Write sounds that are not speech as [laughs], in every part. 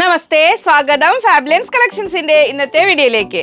നമസ്തേ സ്വാഗതം ഫാബ്ലൻസ് കളക്ഷൻസിന്റെ ഇന്നത്തെ വീഡിയോയിലേക്ക്.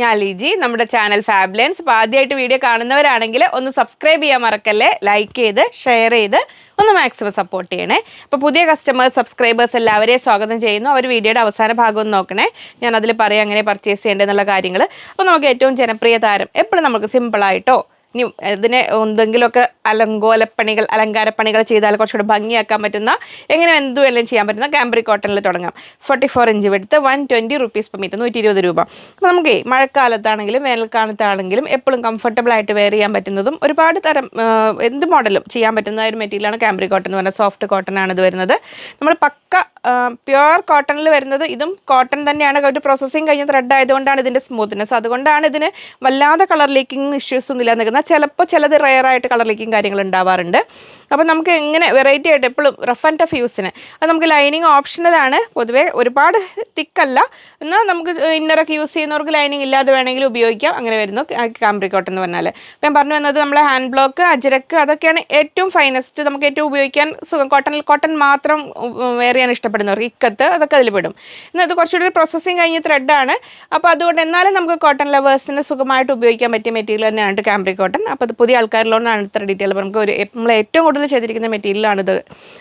ഞാൻ ലിജി നമ്മുടെ ചാനൽ ഫാബ്ലൻസ് അപ്പോൾ ആദ്യമായിട്ട് വീഡിയോ കാണുന്നവരാണെങ്കിൽ ഒന്ന് സബ്സ്ക്രൈബ് ചെയ്യാൻ മറക്കല്ലേ? ലൈക്ക് ചെയ്ത് ഷെയർ ചെയ്ത് ഒന്ന് മാക്സിമം സപ്പോർട്ട് ചെയ്യണേ. അപ്പോൾ പുതിയ കസ്റ്റമേഴ്സ് സബ്സ്ക്രൈബേഴ്സ് എല്ലാവരെയും സ്വാഗതം ചെയ്യുന്നു. അവർ വീഡിയോയുടെ അവസാന ഭാഗം ഒന്ന് നോക്കണേ. ഞാൻ അതിൽ പറയാം അങ്ങനെ പർച്ചേസ് ചെയ്യേണ്ടതെന്നുള്ള കാര്യങ്ങൾ അപ്പോൾ നമുക്ക് ഏറ്റവും ജനപ്രിയ താരം എപ്പോഴും നമുക്ക് സിമ്പിളായിട്ടോ ഇനി ഇതിനെ എന്തെങ്കിലുമൊക്കെ അലങ്കോലപ്പണികൾ അലങ്കാരപ്പണികൾ ചെയ്താൽ കുറച്ചുകൂടെ ഭംഗിയാക്കാൻ പറ്റുന്ന എങ്ങനെ എന്ത് വേണമെങ്കിലും ചെയ്യാൻ പറ്റുന്ന കാംബ്രി കോട്ടണിൽ തുടങ്ങാം. ഫോർട്ടി ഫോർ ഇഞ്ച് എടുത്ത് one twenty rupees per metre നൂറ്റി ഇരുപത് രൂപ. അപ്പോൾ നമുക്ക് മഴക്കാലത്താണെങ്കിലും വേനൽക്കാലത്താണെങ്കിലും എപ്പോഴും കംഫർട്ടബിൾ ആയിട്ട് വെയർ ചെയ്യാൻ പറ്റുന്നതും ഒരുപാട് തരം എന്ത് മോഡലും ചെയ്യാൻ പറ്റുന്ന ഒരു മെറ്റീരിയലാണ് കാംബ്രി കോട്ടൺ എന്ന് പറഞ്ഞാൽ സോഫ്റ്റ് കോട്ടൺ ആണ് ഇത് വരുന്നത്. നമ്മൾ പക്ക പ്യുവർ കോട്ടണിൽ വരുന്നത് ഇതും കോട്ടൺ തന്നെയാണ്. ഒരു പ്രോസസ്സിങ് കഴിഞ്ഞ ത്രെഡ് ആയതുകൊണ്ടാണ് ഇതിന്റെ സ്മൂത്ത്നെസ് അതുകൊണ്ടാണ് ഇതിന് വല്ലാതെ കളർ ലീക്കിംഗ് ഇഷ്യൂസ് ഒന്നും ഇല്ല നിൽക്കുന്നത്. ചിലപ്പോൾ ചിലത് റെയർ ആയിട്ട് കളർ ലീക്കിംഗ് കാര്യങ്ങൾ ഉണ്ടാവാറുണ്ട്. അപ്പോൾ നമുക്ക് എങ്ങനെ വെറൈറ്റി ആയിട്ട് എപ്പോഴും റഫ് ആൻഡ് ടഫ് യൂസിന് അത് നമുക്ക് ലൈനിങ് ഓപ്ഷനിലാണ് പൊതുവേ ഒരുപാട് തിക്കല്ല എന്നാൽ നമുക്ക് ഇന്നറൊക്കെ യൂസ് ചെയ്യുന്നവർക്ക് ലൈനിങ് ഇല്ലാതെ വേണമെങ്കിൽ ഉപയോഗിക്കാം. അങ്ങനെ വരുന്നു. കാംബ്രി കോട്ടൺ എന്ന് പറഞ്ഞാൽ ഞാൻ പറഞ്ഞു വന്നത് നമ്മളെ ഹാൻഡ് ബ്ലോക്ക് അജരക്ക് അതൊക്കെയാണ് ഏറ്റവും ഫൈനസ്റ്റ് നമുക്ക് ഏറ്റവും ഉപയോഗിക്കാൻ സുഖം. കോട്ടണിൽ കോട്ടൺ മാത്രം വെയർ ചെയ്യാൻ ഇഷ്ടപ്പെടുന്നവർക്ക് ഇക്കത്ത് അതൊക്കെ അതിൽ പെടും. എന്നാൽ ഇത് കുറച്ചുകൂടി പ്രോസസ്സിങ് കഴിഞ്ഞ ത്രെഡാണ് അപ്പോൾ അതുകൊണ്ട് എന്നാലും നമുക്ക് കോട്ടൺ ലവേഴ്സിന് സുഖമായിട്ട് ഉപയോഗിക്കാൻ പറ്റിയ മെറ്റീരിയൽ തന്നെയാണ് കാംബ്രി കോട്ടൺ അപ്പോൾ അത് പുതിയ ആൾക്കാരിലോണ്ടാണ് ഇത്ര ഡീറ്റെയിൽ അപ്പോൾ നമുക്ക് ഒരു നമ്മൾ ഏറ്റവും കൂടുതൽ ചെയ്തിരിക്കുന്ന മെറ്റീരിയലാണിത്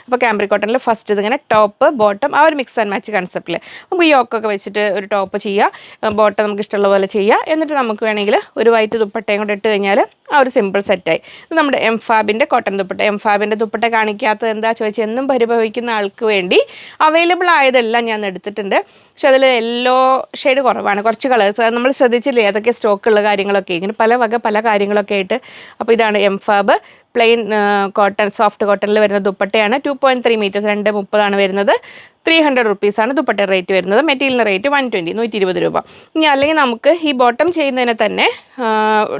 അപ്പോൾ കാംബ്രി കോട്ടണിൽ ഫസ്റ്റ് ഇതിങ്ങനെ ടോപ്പ് ബോട്ടം ആ ഒരു മിക്സ് ആൻഡ് മാച്ച് കൺസെപ്റ്റിൽ നമുക്ക് യോക്കൊക്കെ വെച്ചിട്ട് ഒരു ടോപ്പ് ചെയ്യുക ബോട്ടം നമുക്ക് ഇഷ്ടമുള്ള പോലെ ചെയ്യുക എന്നിട്ട് നമുക്ക് വേണമെങ്കിൽ ഒരു വൈറ്റ് ദുപ്പട്ടയും കൂടെ ഇട്ട് കഴിഞ്ഞാൽ ആ ഒരു സിമ്പിൾ സെറ്റായി ഇത് നമ്മുടെ എം ഫാബിന്റെ കോട്ടൺ ദുപ്പട്ട. എം ഫാബിന്റെ ദുപ്പട്ട കാണിക്കാത്തത് എന്താ ചോദിച്ചാൽ എന്നും പരിഭവിക്കുന്ന ആൾക്ക് വേണ്ടി അവൈലബിൾ ആയതെല്ലാം ഞാൻ എടുത്തിട്ടുണ്ട്. പക്ഷെ അതിൽ യെല്ലോ ഷെയ്ഡ് കുറവാണ്. കുറച്ച് കളേഴ്സ് നമ്മൾ ശ്രദ്ധിച്ചില്ലേ? അതൊക്കെ സ്റ്റോക്കുള്ള കാര്യങ്ങളൊക്കെ. ഇങ്ങനെ പല വക പല കാര്യങ്ങളൊക്കെ ആയിട്ട്. അപ്പോൾ ഇതാണ് M Fab plain cotton soft കോട്ടണിൽ വരുന്ന ദുപ്പട്ടയാണ്. ടു പോയിന്റ് ത്രീ മീറ്റേഴ്സ് രണ്ട് മുപ്പതാണ് വരുന്നത്. ത്രീ ഹൺഡ്രഡ് റുപ്പീസാണ് ദുപ്പട്ട റേറ്റ് വരുന്നത്. മെറ്റീരിയലിന്റെ റേറ്റ് വൺ ട്വന്റി നൂറ്റി ഇരുപത് രൂപ. ഇനി അല്ലെങ്കിൽ നമുക്ക് ഈ ബോട്ടം ചെയ്യുന്നതിനെ തന്നെ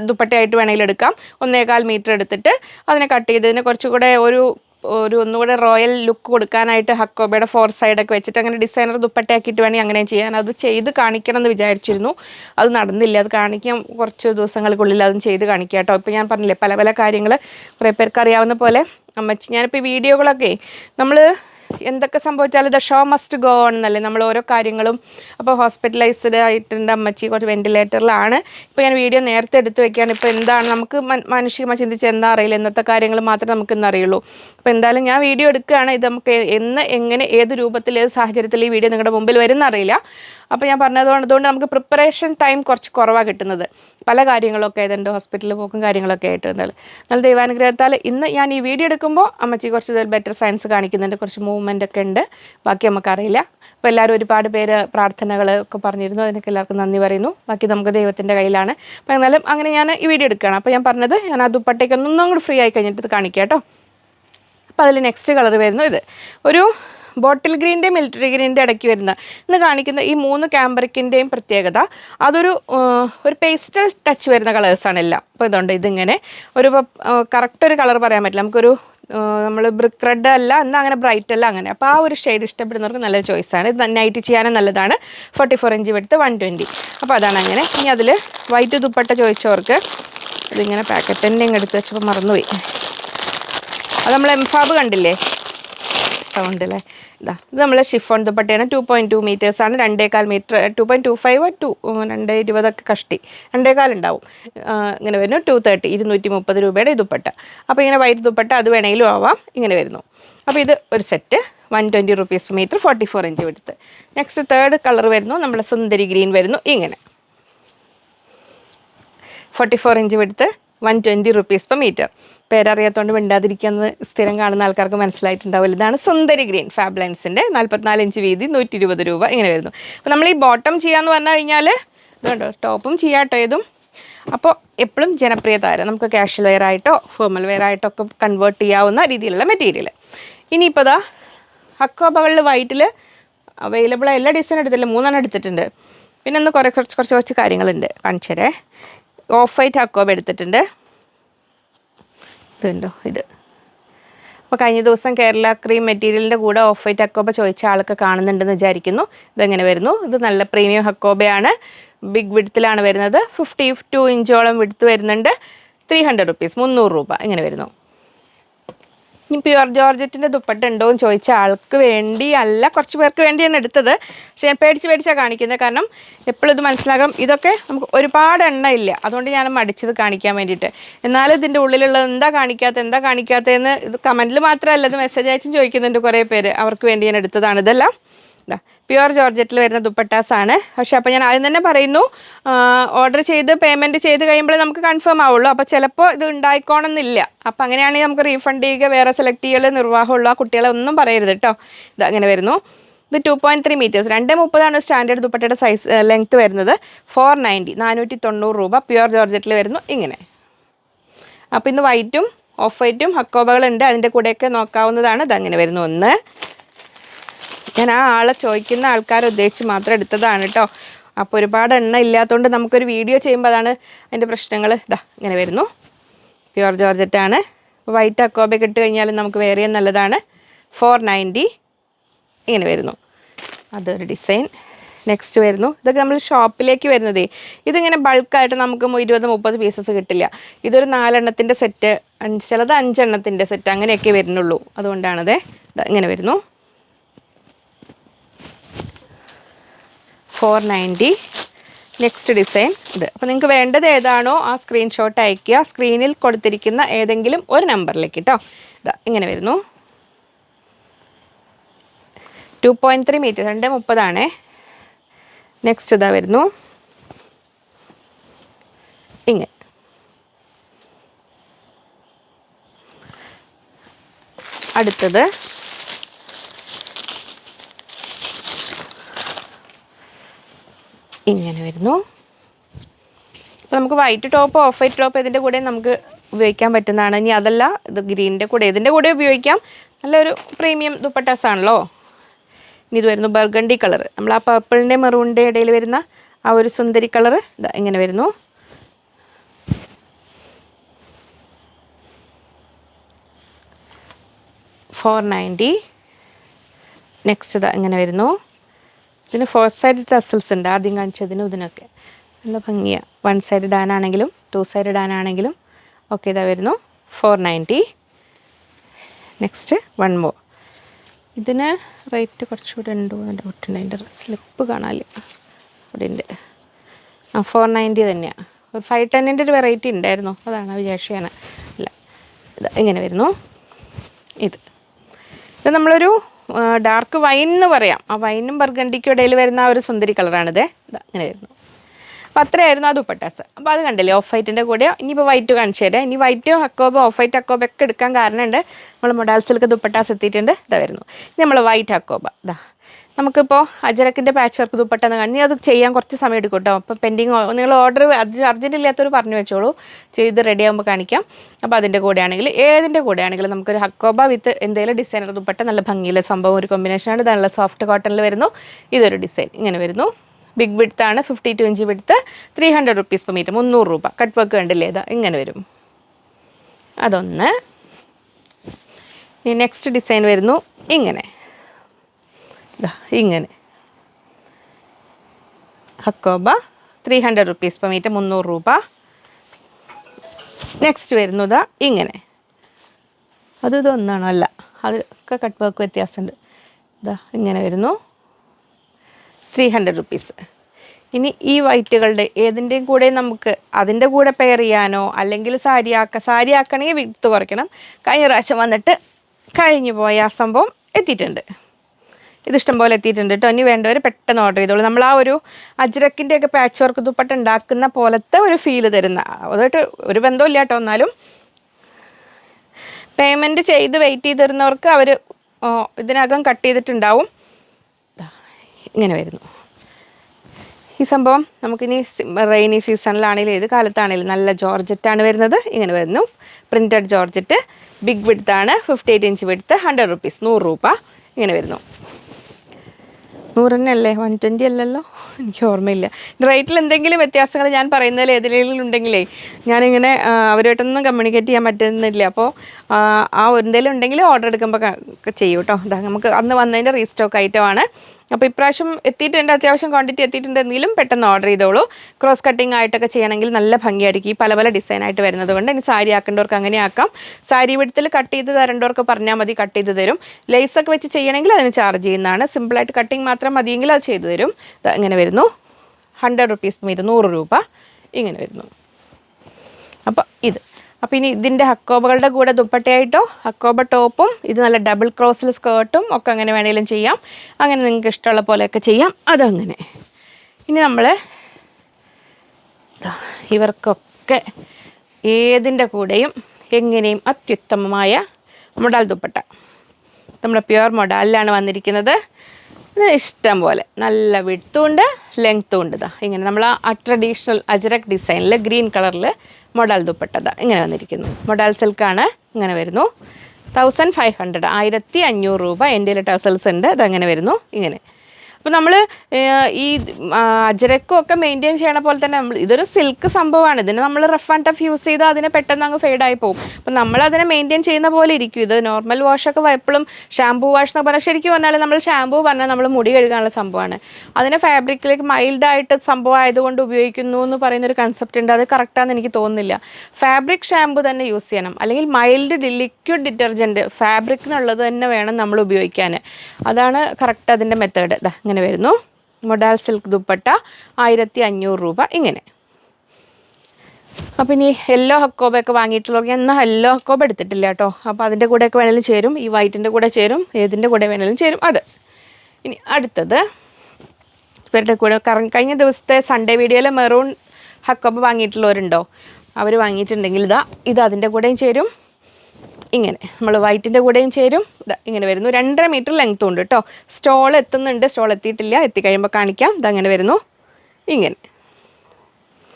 ദുപ്പട്ടയായിട്ട് വേണമെങ്കിൽ എടുക്കാം. ഒന്നേകാൽ മീറ്റർ എടുത്തിട്ട് അതിനെ കട്ട് ചെയ്തതിന് കുറച്ചുകൂടെ ഒരു ഒരു ഒന്നുകൂടെ റോയൽ ലുക്ക് കൊടുക്കാനായിട്ട് ഹക്കോബയുടെ ഫോർ സൈഡൊക്കെ വെച്ചിട്ട് അങ്ങനെ ഡിസൈനർ ദുപ്പട്ടയാക്കിയിട്ട് വേണമെങ്കിൽ അങ്ങനെ ചെയ്യാൻ. അത് ചെയ്ത് കാണിക്കണം എന്ന് വിചാരിച്ചിരുന്നു. അത് നടന്നില്ല. അത് കാണിക്കാൻ കുറച്ച് ദിവസങ്ങൾക്കുള്ളിൽ അതും ചെയ്ത് കാണിക്കുക കേട്ടോ. ഇപ്പോൾ ഞാൻ പറഞ്ഞില്ലേ പല പല കാര്യങ്ങൾ കുറേ പേർക്ക് അറിയാവുന്ന പോലെ. അമ്മച്ചി ഞാനിപ്പോൾ ഈ വീഡിയോകളൊക്കെ നമ്മൾ എന്തൊക്കെ സംഭവിച്ചാലും the show must go on എന്നല്ലേ നമ്മൾ ഓരോ കാര്യങ്ങളും അപ്പോൾ ഹോസ്പിറ്റലൈസ്ഡ് ആയിട്ടുണ്ട് അമ്മച്ചി കുറച്ച് വെന്റിലേറ്ററിലാണ് ഇപ്പോൾ ഞാൻ വീഡിയോ നേരത്തെ എടുത്തു വെക്കുകയാണ്. ഇപ്പോൾ എന്താണ് നമുക്ക് മാനുഷികമായി ചിന്തിച്ച് എന്താ അറിയില്ല? ഇന്നത്തെ കാര്യങ്ങൾ മാത്രമേ നമുക്ക് ഇന്ന് അറിയുള്ളൂ. അപ്പോൾ എന്തായാലും ഞാൻ വീഡിയോ എടുക്കുകയാണ്. ഇത് നമുക്ക് എന്ന് എങ്ങനെ ഏത് രൂപത്തിൽ ഏത് സാഹചര്യത്തിൽ ഈ വീഡിയോ നിങ്ങളുടെ മുമ്പിൽ വരുന്ന അറിയില്ല. അപ്പോൾ ഞാൻ പറഞ്ഞതുകൊണ്ട് അതുകൊണ്ട് നമുക്ക് പ്രിപ്പറേഷൻ ടൈം കുറച്ച് കുറവാണ് കിട്ടുന്നത്. പല കാര്യങ്ങളൊക്കെ ആയതുണ്ട് ഹോസ്പിറ്റലിൽ പോക്കും കാര്യങ്ങളൊക്കെ ആയിട്ട് എന്തായാലും നല്ല ദൈവാനുഗ്രഹത്താൽ ഇന്ന് ഞാൻ ഈ വീഡിയോ എടുക്കുമ്പോൾ അമ്മച്ചി കുറച്ച് ബെറ്റർ സയൻസ് കാണിക്കുന്നുണ്ട്. കുറച്ച് മൂവ്മെന്റ് ഒക്കെ ഉണ്ട്. ബാക്കി നമുക്കറിയില്ല അപ്പോൾ എല്ലാവരും ഒരുപാട് പേര് പ്രാർത്ഥനകൾ ഒക്കെ പറഞ്ഞിരുന്നു. അതിനൊക്കെ എല്ലാവർക്കും നന്ദി പറയുന്നു. ബാക്കി നമുക്ക് ദൈവത്തിന്റെ കയ്യിലാണ്. അപ്പോൾ എന്നാലും അങ്ങനെ ഞാൻ ഈ വീഡിയോ എടുക്കുകയാണ്. അപ്പോൾ ഞാൻ പറഞ്ഞത് ഞാൻ ആ ദുപ്പട്ടയ്ക്ക് ഒന്നും കൂടി ഫ്രീ ആയി കഴിഞ്ഞിട്ട് ഇത് കാണിക്കാം കേട്ടോ. അപ്പോൾ അതിൽ നെക്സ്റ്റ് കളർ വരുന്നു ഇത്. ഒരു ബോട്ടിൽ ഗ്രീന്റെയും മിലിറ്ററി ഗ്രീന്റെ ഇടയ്ക്ക് വരുന്ന. ഇന്ന് കാണിക്കുന്ന ഈ മൂന്ന് ക്യാമ്പറിക്കിന്റെയും പ്രത്യേകത. അതൊരു ഒരു പേസ്റ്റൽ ടച്ച് വരുന്ന കളേഴ്സാണ് എല്ലാം. അപ്പോൾ ഇതുണ്ട്. ഇതിങ്ങനെ ഒരു കറക്റ്റ് ഒരു കളർ പറയാൻ പറ്റില്ല. നമുക്കൊരു നമ്മൾ ബ്രിക്ക് റെഡ് അല്ല എന്നാൽ അങ്ങനെ ബ്രൈറ്റ് അല്ല അങ്ങനെ. അപ്പോൾ ആ ഒരു ഷെയ്ഡ് ഇഷ്ടപ്പെടുന്നവർക്ക് നല്ല ചോയ്സാണ് ഇത് നൈറ്റ് ചെയ്യാനും നല്ലതാണ്. ഫോർട്ടി ഫോർ ഇഞ്ച് എടുത്ത് വൺ ട്വന്റി അപ്പോൾ അതാണ് അങ്ങനെ. ഇനി അതിൽ വൈറ്റ് ദുപ്പട്ട ചോദിച്ചവർക്ക് ഇതിങ്ങനെ പാക്കറ്റ് തന്നെ ഇങ്ങ് എടുത്ത് വെച്ചപ്പോൾ മറന്നുപോയി. അത് നമ്മൾ എംഫാബ് കണ്ടില്ലേ? സൗണ്ട് അല്ലേ ഇതാ ഇത് നമ്മൾ ഷിഫോൺ ദുപ്പട്ടയാണ്. ടു പോയിന്റ് ടു മീറ്റേഴ്സ് ആണ്. രണ്ടേകാൽ metre two point two five two രണ്ട് ഇരുപതൊക്കെ കഷ്ടി. രണ്ടേകാൽ ഉണ്ടാവും ഇങ്ങനെ വരുന്നു. ടു തേർട്ടി ഇരുന്നൂറ്റി മുപ്പത് രൂപയുടെ ദുപ്പട്ട. അപ്പോൾ ഇങ്ങനെ വൈറ്റ് ദുപ്പട്ട അത് വേണമെങ്കിലും ആവാം. ഇങ്ങനെ വരുന്നു. അപ്പോൾ ഇത് ഒരു set one twenty rupees metre forty four inch എടുത്ത് നെക്സ്റ്റ് തേർഡ് കളർ വരുന്നു. നമ്മുടെ സുന്ദരി ഗ്രീൻ വരുന്നു. ഇങ്ങനെ. ഫോർട്ടി ഫോർ ഇഞ്ച് എടുത്ത് one twenty rupees per metre പേരറിയാത്തതുകൊണ്ട് മിണ്ടാതിരിക്കുന്നത് സ്ഥിരം കാണുന്ന ആൾക്കാർക്ക് മനസ്സിലായിട്ടുണ്ടാവില്ല. ഇതാണ് സുന്ദരി ഗ്രീൻ ഫാബ് ലൈൻസിന്റെ നാൽപ്പത്തിനാല് ഇഞ്ച് വീതി നൂറ്റി ഇരുപത് രൂപ ഇങ്ങനെ വരുന്നു. അപ്പോൾ നമ്മൾ ഈ ബോട്ടം ചെയ്യാന്ന് പറഞ്ഞു കഴിഞ്ഞാൽ ഇതുണ്ടോ ടോപ്പും ചെയ്യാട്ടോ ഇതും. അപ്പോൾ എപ്പോഴും ജനപ്രിയ താരം. നമുക്ക് ക്യാഷ്വൽ വെയർ ആയിട്ടോ ഫോർമൽ വെയർ ആയിട്ടോ ഒക്കെ കൺവേർട്ട് ചെയ്യാവുന്ന രീതിയിലുള്ള മെറ്റീരിയൽ ഇനിയിപ്പോൾ ഇതാ അക്കോബകളിൽ വൈറ്റിൽ അവൈലബിൾ എല്ലാ ഡിസൈൻ എടുത്തില്ല മൂന്നെണ്ണം എടുത്തിട്ടുണ്ട്. പിന്നെ ഒന്ന് കുറേ കുറച്ച് കുറച്ച് കുറച്ച് കാര്യങ്ങളുണ്ട്. കാണിച്ചരേ ഓഫ് വൈറ്റ് അക്കോബ് എടുത്തിട്ടുണ്ട്. ഇതുണ്ടോ? ഇത്. അപ്പോൾ കഴിഞ്ഞ ദിവസം കേരള ക്രീം മെറ്റീരിയലിന്റെ കൂടെ ഓഫ് വൈറ്റ് ഹക്കോബ ചോദിച്ച ആൾക്ക് കാണുന്നുണ്ടെന്ന് വിചാരിക്കുന്നു. ഇതെങ്ങനെ വരുന്നു? ഇത് നല്ല പ്രീമിയം ഹക്കോബയാണ്. ബിഗ് വിഡ്ത്തിലാണ് വരുന്നത്. ഫിഫ്റ്റി ടു ഇഞ്ചോളം വിടുത്ത് വരുന്നുണ്ട്. ത്രീ ഹൺഡ്രഡ് റുപ്പീസ് മുന്നൂറ് രൂപ ഇങ്ങനെ വരുന്നു. ഇനി പ്യുവർ ജോർജറ്റിന്റെ ദുപ്പട്ട ഉണ്ടോ എന്ന് ചോദിച്ച ആൾക്ക് വേണ്ടി അല്ല കുറച്ച് പേർക്ക് വേണ്ടിയാണ് എടുത്തത്. പക്ഷേ ഞാൻ പേടിച്ച് പേടിച്ചാണ് കാണിക്കുന്നത്. കാരണം എപ്പോഴും ഇത് മനസ്സിലാകും ഇതൊക്കെ നമുക്ക് ഒരുപാട് എണ്ണ ഇല്ല. അതുകൊണ്ട് ഞാൻ മടിച്ചത് കാണിക്കാൻ വേണ്ടിയിട്ട്. എന്നാലും ഇതിന്റെ ഉള്ളിലുള്ളത് എന്താ കാണിക്കാത്ത എന്താ കാണിക്കാത്തതെന്ന് ഇത് കമന്റിൽ മാത്രമല്ല ഇത് മെസ്സേജ് അയച്ചും ചോദിക്കുന്നുണ്ട് കുറേ പേര്. അവർക്ക് വേണ്ടി ഞാൻ എടുത്തതാണ് ഇതെല്ലാം. ഇതാ പ്യുവർ ജോർജറ്റിൽ വരുന്ന ദുപ്പട്ടാസ് ആണ് പക്ഷെ അപ്പോൾ ഞാൻ ആദ്യം തന്നെ പറയുന്നു ഓർഡർ ചെയ്ത് പേയ്മെന്റ് ചെയ്ത് കഴിയുമ്പോൾ നമുക്ക് കൺഫേം ആവുള്ളൂ. അപ്പോൾ ചിലപ്പോൾ ഇത് ഉണ്ടായിക്കോണമെന്നില്ല. അപ്പോൾ അങ്ങനെയാണെങ്കിൽ നമുക്ക് റീഫണ്ട് ചെയ്യുക വേറെ സെലക്ട് ചെയ്യൽ നിർവാഹമുള്ള കുട്ടികളെ ഒന്നും പറയരുത് കേട്ടോ. ഇത് അങ്ങനെ വരുന്നു. ഇത് ടു പോയിന്റ് ത്രീ മീറ്റേഴ്സ് രണ്ട് മുപ്പതാണ് സ്റ്റാൻഡേർഡ് ദുപ്പട്ടയുടെ സൈസ് ലെങ്ത്ത് വരുന്നത്. ഫോർ നയന്റി നാനൂറ്റി തൊണ്ണൂറ് രൂപ പ്യുവർ ജോർജറ്റിൽ വരുന്നു. ഇങ്ങനെ. അപ്പോൾ ഇന്ന് വൈറ്റും ഓഫ് വൈറ്റും ഹക്കോബകളുണ്ട് അതിന്റെ കൂടെയൊക്കെ നോക്കാവുന്നതാണ്. ഇതങ്ങനെ വരുന്നു ഒന്ന്. ഞാൻ ആ ആളെ ചോദിക്കുന്ന ആൾക്കാരെ ഉദ്ദേശിച്ച് മാത്രം എടുത്തതാണ് കേട്ടോ. അപ്പോൾ ഒരുപാട് എണ്ണ ഇല്ലാത്തതുകൊണ്ട് നമുക്കൊരു വീഡിയോ ചെയ്യുമ്പോൾ അതാണ് അതിന്റെ പ്രശ്നങ്ങൾ ഇതാ ഇങ്ങനെ വരുന്നു. പ്യുവർ ജോർജറ്റാണ് വൈറ്റ് അക്കോബയൊക്കെ ഇട്ട് കഴിഞ്ഞാൽ നമുക്ക് വേറെ നല്ലതാണ്. ഫോർ നയന്റി ഇങ്ങനെ വരുന്നു. അതൊരു ഡിസൈൻ നെക്സ്റ്റ് വരുന്നു. ഇതൊക്കെ നമ്മൾ ഷോപ്പിലേക്ക് വരുന്നതേ. ഇതിങ്ങനെ ബൾക്കായിട്ട് നമുക്ക് ഇരുപത് മുപ്പത് പീസസ് കിട്ടില്ല. ഇതൊരു നാലെണ്ണത്തിന്റെ സെറ്റ് അഞ്ച് ചിലത് അഞ്ചെണ്ണത്തിന്റെ സെറ്റ് അങ്ങനെയൊക്കെ വരുന്നുള്ളൂ. അതുകൊണ്ടാണത്. ഇങ്ങനെ വരുന്നു. ഫോർ നയന്റി നെക്സ്റ്റ് ഡിസൈൻ ഇത്. അപ്പോൾ നിങ്ങൾക്ക് വേണ്ടത് ഏതാണോ ആ സ്ക്രീൻഷോട്ട് അയയ്ക്കുക. സ്ക്രീനിൽ കൊടുത്തിരിക്കുന്ന ഏതെങ്കിലും ഒരു നമ്പറിലേക്ക് കേട്ടോ ഇതാ ഇങ്ങനെ വരുന്നു. ടു പോയിന്റ് ത്രീ മീറ്റർ രണ്ട് മുപ്പതാണേ. നെക്സ്റ്റ് ഇതാ വരുന്നു. ഇങ്ങനെ. അടുത്തത് ഇങ്ങനെ വരുന്നു. അപ്പോൾ നമുക്ക് white top off white top ഇതിന്റെ കൂടെ നമുക്ക് ഉപയോഗിക്കാൻ പറ്റുന്നതാണ്. ഇനി അതല്ല ഇത് ഗ്രീനിന്റെ കൂടെ ഇതിന്റെ കൂടെ ഉപയോഗിക്കാം. നല്ലൊരു പ്രീമിയം ദുപ്പട്ടാസ് ആണല്ലോ ഇനി ഇത് വരുന്നു ബർഗണ്ടി കളർ നമ്മൾ ആ പർപ്പിളിന്റെ മെറൂണിന്റെ ഇടയിൽ വരുന്ന ആ ഒരു സുന്ദരി കളർ ഇതാ ഇങ്ങനെ വരുന്നു. ഫോർ നയന്റി നെക്സ്റ്റ് ഇതാ ഇങ്ങനെ വരുന്നു. ഇതിന് ഫോർ സൈഡ് ടസൽസ് ഉണ്ട്. ആദ്യം കാണിച്ചതിനും ഇതിനൊക്കെ. നല്ല ഭംഗിയാണ് വൺ സൈഡ് ഇടാനാണെങ്കിലും ടു സൈഡ് ഇടാനാണെങ്കിലും ഓക്കെ ഇതാ വരുന്നു. ഫോർ നയന്റി നെക്സ്റ്റ് വൺ മോ ഇതിന് റേറ്റ് കുറച്ചുകൂടെ ഉണ്ടോ എന്ന് ഡൗട്ടുണ്ട് അതിന്റെ സ്ലിപ്പ് കാണാനില്ല അവിടെ ആ ഫോർ നയന്റി തന്നെയാണ് ഒരു ഫൈവ് ടെന്നിന്റെ ഒരു വെറൈറ്റി ഉണ്ടായിരുന്നു. അതാണ് വിചാരിച്ചാണ് അല്ല ഇത് ഇങ്ങനെ വരുന്നു. ഇത്. ഇത് നമ്മളൊരു ഡാർക്ക് വൈൻ എന്ന് പറയാം. ആ വൈനും ബർഗണ്ടിക്കും ഇടയിൽ വരുന്ന ആ ഒരു സുന്ദരി കളറാണിത് അങ്ങനെ വരുന്നു. അപ്പോൾ അത്രയായിരുന്നു ആ ദുപ്പട്ടാസ്. അപ്പോൾ അത് കണ്ടില്ലേ ഓഫ് വൈറ്റിന്റെ കൂടെയോ? ഇനിയിപ്പോൾ വൈറ്റ് കാണിച്ചു തരാം. ഇനി white hakoba off white hakoba ഒക്കെ എടുക്കാൻ കാരണമുണ്ട്. നമ്മൾ മൊഡാൽ ദുപ്പട്ടാസ് എത്തിയിട്ടുണ്ട്. ഇതാ വരുന്നു. നമ്മൾ വൈറ്റ് അക്കോബ. ഇതാ നമുക്കിപ്പോൾ അജരക്കിന്റെ പാച്ച് വർക്ക് ദുപ്പട്ട എന്ന് കാണി അത് ചെയ്യാൻ കുറച്ച് സമയം എടുക്കും കേട്ടോ അപ്പോൾ പെൻഡിങ് നിങ്ങൾ ഓർഡർ അർജന്റ് ഇല്ലാത്തവർ പറഞ്ഞു വെച്ചോളൂ. ചെയ്ത് റെഡി ആകുമ്പോൾ കാണിക്കാം. അപ്പോൾ അതിന്റെ കൂടെ ആണെങ്കിൽ ഏതിന്റെ കൂടെ ആണെങ്കിലും നമുക്കൊരു ഹക്കോബ വിത്ത് എന്തെങ്കിലും ഡിസൈനർ ദുപ്പട്ട നല്ല ഭംഗിയിലെ സംഭവം ഒരു കോമ്പിനേഷനാണ് ഇത് നല്ല സോഫ്റ്റ് കോട്ടണിൽ വരുന്നു. ഇതൊരു ഡിസൈൻ ഇങ്ങനെ വരുന്നു. ബിഗ് വിഡ്ത്ത് ആണ്. Fifty two inch width three hundred rupees per metre മുന്നൂറ് രൂപ. കട്ട് വർക്ക് കണ്ടില്ലേ? ഇതാ ഇങ്ങനെ വരും. അതൊന്ന്. ഈ നെക്സ്റ്റ് ഡിസൈൻ വരുന്നു. ഇങ്ങനെ. ഇങ്ങനെ. Hakoba three hundred rupees per metre മുന്നൂറ് രൂപ. നെക്സ്റ്റ് വരുന്നത് ഇങ്ങനെ. അത് ഇതൊന്നാണോ അല്ല. അതൊക്കെ കട്ട് വർക്ക് വ്യത്യാസമുണ്ട്. ഇതാ ഇങ്ങനെ വരുന്നു. ത്രീ ഹൺഡ്രഡ് റുപ്പീസ് ഇനി ഈ വൈറ്റുകളുടെ ഏതിന്റെയും കൂടെ നമുക്ക് അതിന്റെ കൂടെ പെയർ ചെയ്യാനോ അല്ലെങ്കിൽ സാരി ആക്ക സാരി ആക്കണമെങ്കിൽ വിടുത്ത് കുറയ്ക്കണം. കഴിഞ്ഞ പ്രാവശ്യം വന്നിട്ട് കഴിഞ്ഞു പോയ ആ സംഭവം എത്തിയിട്ടുണ്ട്. ഇത് ഇഷ്ടം പോലെ എത്തിയിട്ടുണ്ട് കേട്ടോ ഇനി വേണ്ടവർ പെട്ടെന്ന് ഓർഡർ ചെയ്തോളൂ. നമ്മൾ ആ ഒരു അജ്രക്കിന്റെ ഒക്കെ പാച്ച് വർക്ക് ദുപ്പട്ട ഉണ്ടാക്കുന്ന പോലത്തെ ഒരു ഫീൽ തരുന്ന. അതായിട്ട് ഒരു ബന്ധമില്ല കേട്ടോ എന്നാലും. പേയ്മെന്റ് ചെയ്ത് വെയിറ്റ് ചെയ്ത് തരുന്നവർക്ക് അവർ ഇതിനകം കട്ട് ചെയ്തിട്ടുണ്ടാവും. ഇങ്ങനെ വരുന്നു. ഈ സംഭവം നമുക്കിനി റെയിനി സീസണിലാണെങ്കിലും ഏത് കാലത്താണെങ്കിലും നല്ല ജോർജറ്റാണ് വരുന്നത്. ഇങ്ങനെ വരുന്നു. Printed georgette big വിഡ്ത്താണ് fifty eight inch width hundred rupees നൂറ് രൂപ. ഇങ്ങനെ വരുന്നു. നൂറ് തന്നെ അല്ലേ വൺ ട്വന്റി അല്ലല്ലോ? എനിക്ക് ഓർമ്മയില്ല. റേറ്റിൽ എന്തെങ്കിലും വ്യത്യാസങ്ങൾ ഞാൻ പറയുന്നതിൽ ഏതെങ്കിലും ഉണ്ടെങ്കിലേ ഞാനിങ്ങനെ അവരുമായിട്ടൊന്നും കമ്മ്യൂണിക്കേറ്റ് ചെയ്യാൻ പറ്റുന്നില്ല. അപ്പോൾ ആ, എന്തെങ്കിലും ഉണ്ടെങ്കിൽ ഓർഡർ എടുക്കുമ്പോൾ ചെയ്യും കേട്ടോ നമുക്ക് അന്ന് വന്നതിന്റെ റീസ്റ്റോക്ക് ഐറ്റമാണ് അപ്പോൾ ഇപ്രാവശ്യം എത്തിയിട്ടുണ്ട് അത്യാവശ്യം ക്വാണ്ടിറ്റി എത്തിയിട്ടുണ്ടെങ്കിലും പെട്ടെന്ന് ഓർഡർ ചെയ്തോളൂ. ക്രോസ് കട്ടിംഗ് ആയിട്ടൊക്കെ ചെയ്യണമെങ്കിൽ നല്ല ഭംഗിയായിരിക്കും. ഈ പല പല ഡിസൈനായിട്ട് വരുന്നത് കൊണ്ട് ഇനി സാരി ആക്കേണ്ടവർക്ക് അങ്ങനെ ആക്കാം. സാരി വിടത്തിൽ കട്ട് ചെയ്ത് തരേണ്ടവർക്ക് പറഞ്ഞാൽ മതി കട്ട് ചെയ്ത് തരും. ലേസ് ഒക്കെ വെച്ച് ചെയ്യണമെങ്കിൽ അതിന് ചാർജ് ചെയ്യുന്നതാണ്. സിമ്പിളായിട്ട് കട്ടിങ് മാത്രം മതിയെങ്കിൽ അത് ചെയ്തു തരും. ഇങ്ങനെ വരുന്നു. ഹൺഡ്രഡ് റുപ്പീസ് ഇരുന്നൂറ് രൂപ ഇങ്ങനെ വരുന്നു. അപ്പോൾ ഇത്. അപ്പോൾ ഇനി ഇതിന്റെ ഹക്കോബകളുടെ കൂടെ ദുപ്പട്ടയായിട്ടോ ഹക്കോബ ടോപ്പും ഇത് നല്ല ഡബിൾ ക്രോസിൽ സ്കേർട്ടും ഒക്കെ അങ്ങനെ വേണമെങ്കിലും ചെയ്യാം. അങ്ങനെ നിങ്ങൾക്ക് ഇഷ്ടമുള്ള പോലെയൊക്കെ ചെയ്യാം. അതങ്ങനെ. ഇനി നമ്മൾ ഇവർക്കൊക്കെ ഏതിന്റെ കൂടെയും എങ്ങനെയും അത്യുത്തമമായ മൊഡാൽ ദുപ്പട്ട. നമ്മുടെ പ്യുവർ മൊഡാലിലാണ് വന്നിരിക്കുന്നത്. ഇഷ്ടം പോലെ. നല്ല വിട്ടും ഉണ്ട് ലെങ്ത്തും ഉണ്ട് ഇതാ ഇങ്ങനെ നമ്മൾ ആ ട്രഡീഷണൽ അജരക് ഡിസൈനിൽ ഗ്രീൻ കളറിൽ മൊഡാൽ ദുപ്പട്ടത ഇങ്ങനെ വന്നിരിക്കുന്നു. മൊഡാൽ സിൽക്കാണ് ഇങ്ങനെ വരുന്നു. തൗസൻഡ് ഫൈവ് ഹൺഡ്രഡ് ആയിരത്തി അഞ്ഞൂറ് രൂപ എന്റെ ടസൽസ് ഉണ്ട് ഇതങ്ങനെ വരുന്നു ഇങ്ങനെ. അപ്പോൾ നമ്മൾ ഈ അജരക്കും ഒക്കെ മെയിന്റെയിൻ ചെയ്യണ പോലെ തന്നെ നമ്മൾ ഇതൊരു സിൽക്ക് സംഭവമാണ്. ഇതിനെ നമ്മൾ റഫ് ആൻഡ് ടഫ് യൂസ് ചെയ്താൽ അതിനെ പെട്ടെന്ന് അങ്ങ് ഫെയ്ഡായി പോകും. അപ്പം നമ്മൾ അതിനെ മെയിന്റെയിൻ ചെയ്യുന്ന പോലെ ഇരിക്കും. ഇത് നോർമൽ വാഷൊക്കെ എപ്പോഴും ഷാമ്പൂ വാഷ് എന്നൊക്കെ പറഞ്ഞാൽ ശരിക്കും പറഞ്ഞാൽ നമ്മൾ ഷാമ്പൂ പറഞ്ഞാൽ നമ്മൾ മുടി കഴുകാനുള്ള സംഭവമാണ്. അതിനെ ഫാബ്രിക്കിലേക്ക് മൈൽഡായിട്ട് സംഭവം ആയതുകൊണ്ട് ഉപയോഗിക്കുന്നു എന്ന് പറയുന്നൊരു കൺസെപ്റ്റ് ഉണ്ട്. അത് കറക്റ്റാന്ന് എനിക്ക് തോന്നുന്നില്ല. ഫാബ്രിക് ഷാമ്പൂ തന്നെ യൂസ് ചെയ്യണം. അല്ലെങ്കിൽ മൈൽഡ് ലിക്വിഡ് ഡിറ്റർജന്റ് ഫാബ്രിക്കിനുള്ളത് തന്നെ വേണം നമ്മൾ ഉപയോഗിക്കാൻ അതാണ് കറക്റ്റ് അതിന്റെ മെത്തേഡ് ഇതാ ഇങ്ങനെ വരുന്നു. മൊഡാൽ സിൽക്ക് ദുപ്പട്ട ആയിരത്തി അഞ്ഞൂറ് രൂപ ഇങ്ങനെ. അപ്പം ഇനി യെല്ലോ ഹക്കോബൊക്കെ വാങ്ങിയിട്ടുള്ളവർക്ക് എന്നാൽ യെല്ലോ ഹക്കോബ് എടുത്തിട്ടില്ല കേട്ടോ. അപ്പോൾ അതിന്റെ കൂടെയൊക്കെ വേണേലും ചേരും. ഈ വൈറ്റിന്റെ കൂടെ ചേരും. ഏതിന്റെ കൂടെ വേണേലും ചേരും. അത്. ഇനി അടുത്തത്. ഇവരുടെ കൂടെ കറങ്ങി കഴിഞ്ഞ ദിവസത്തെ സൺഡേ വീഡിയോയിൽ മെറൂൺ ഹക്കോബ് വാങ്ങിയിട്ടുള്ളവരുണ്ടോ? അവർ വാങ്ങിയിട്ടുണ്ടെങ്കിൽ ഇതാ ഇത് അതിന്റെ കൂടെയും ചേരും. ഇങ്ങനെ. നമ്മൾ വൈറ്റിന്റെ കൂടെയും ചേരും. ഇങ്ങനെ വരുന്നു. രണ്ടര മീറ്റർ ലെങ്ത് ഉണ്ട് കേട്ടോ സ്റ്റോൾ എത്തുന്നുണ്ട്. സ്റ്റോൾ എത്തിയിട്ടില്ല. എത്തിക്കഴിയുമ്പോൾ കാണിക്കാം. ഇതങ്ങനെ വരുന്നു. ഇങ്ങനെ.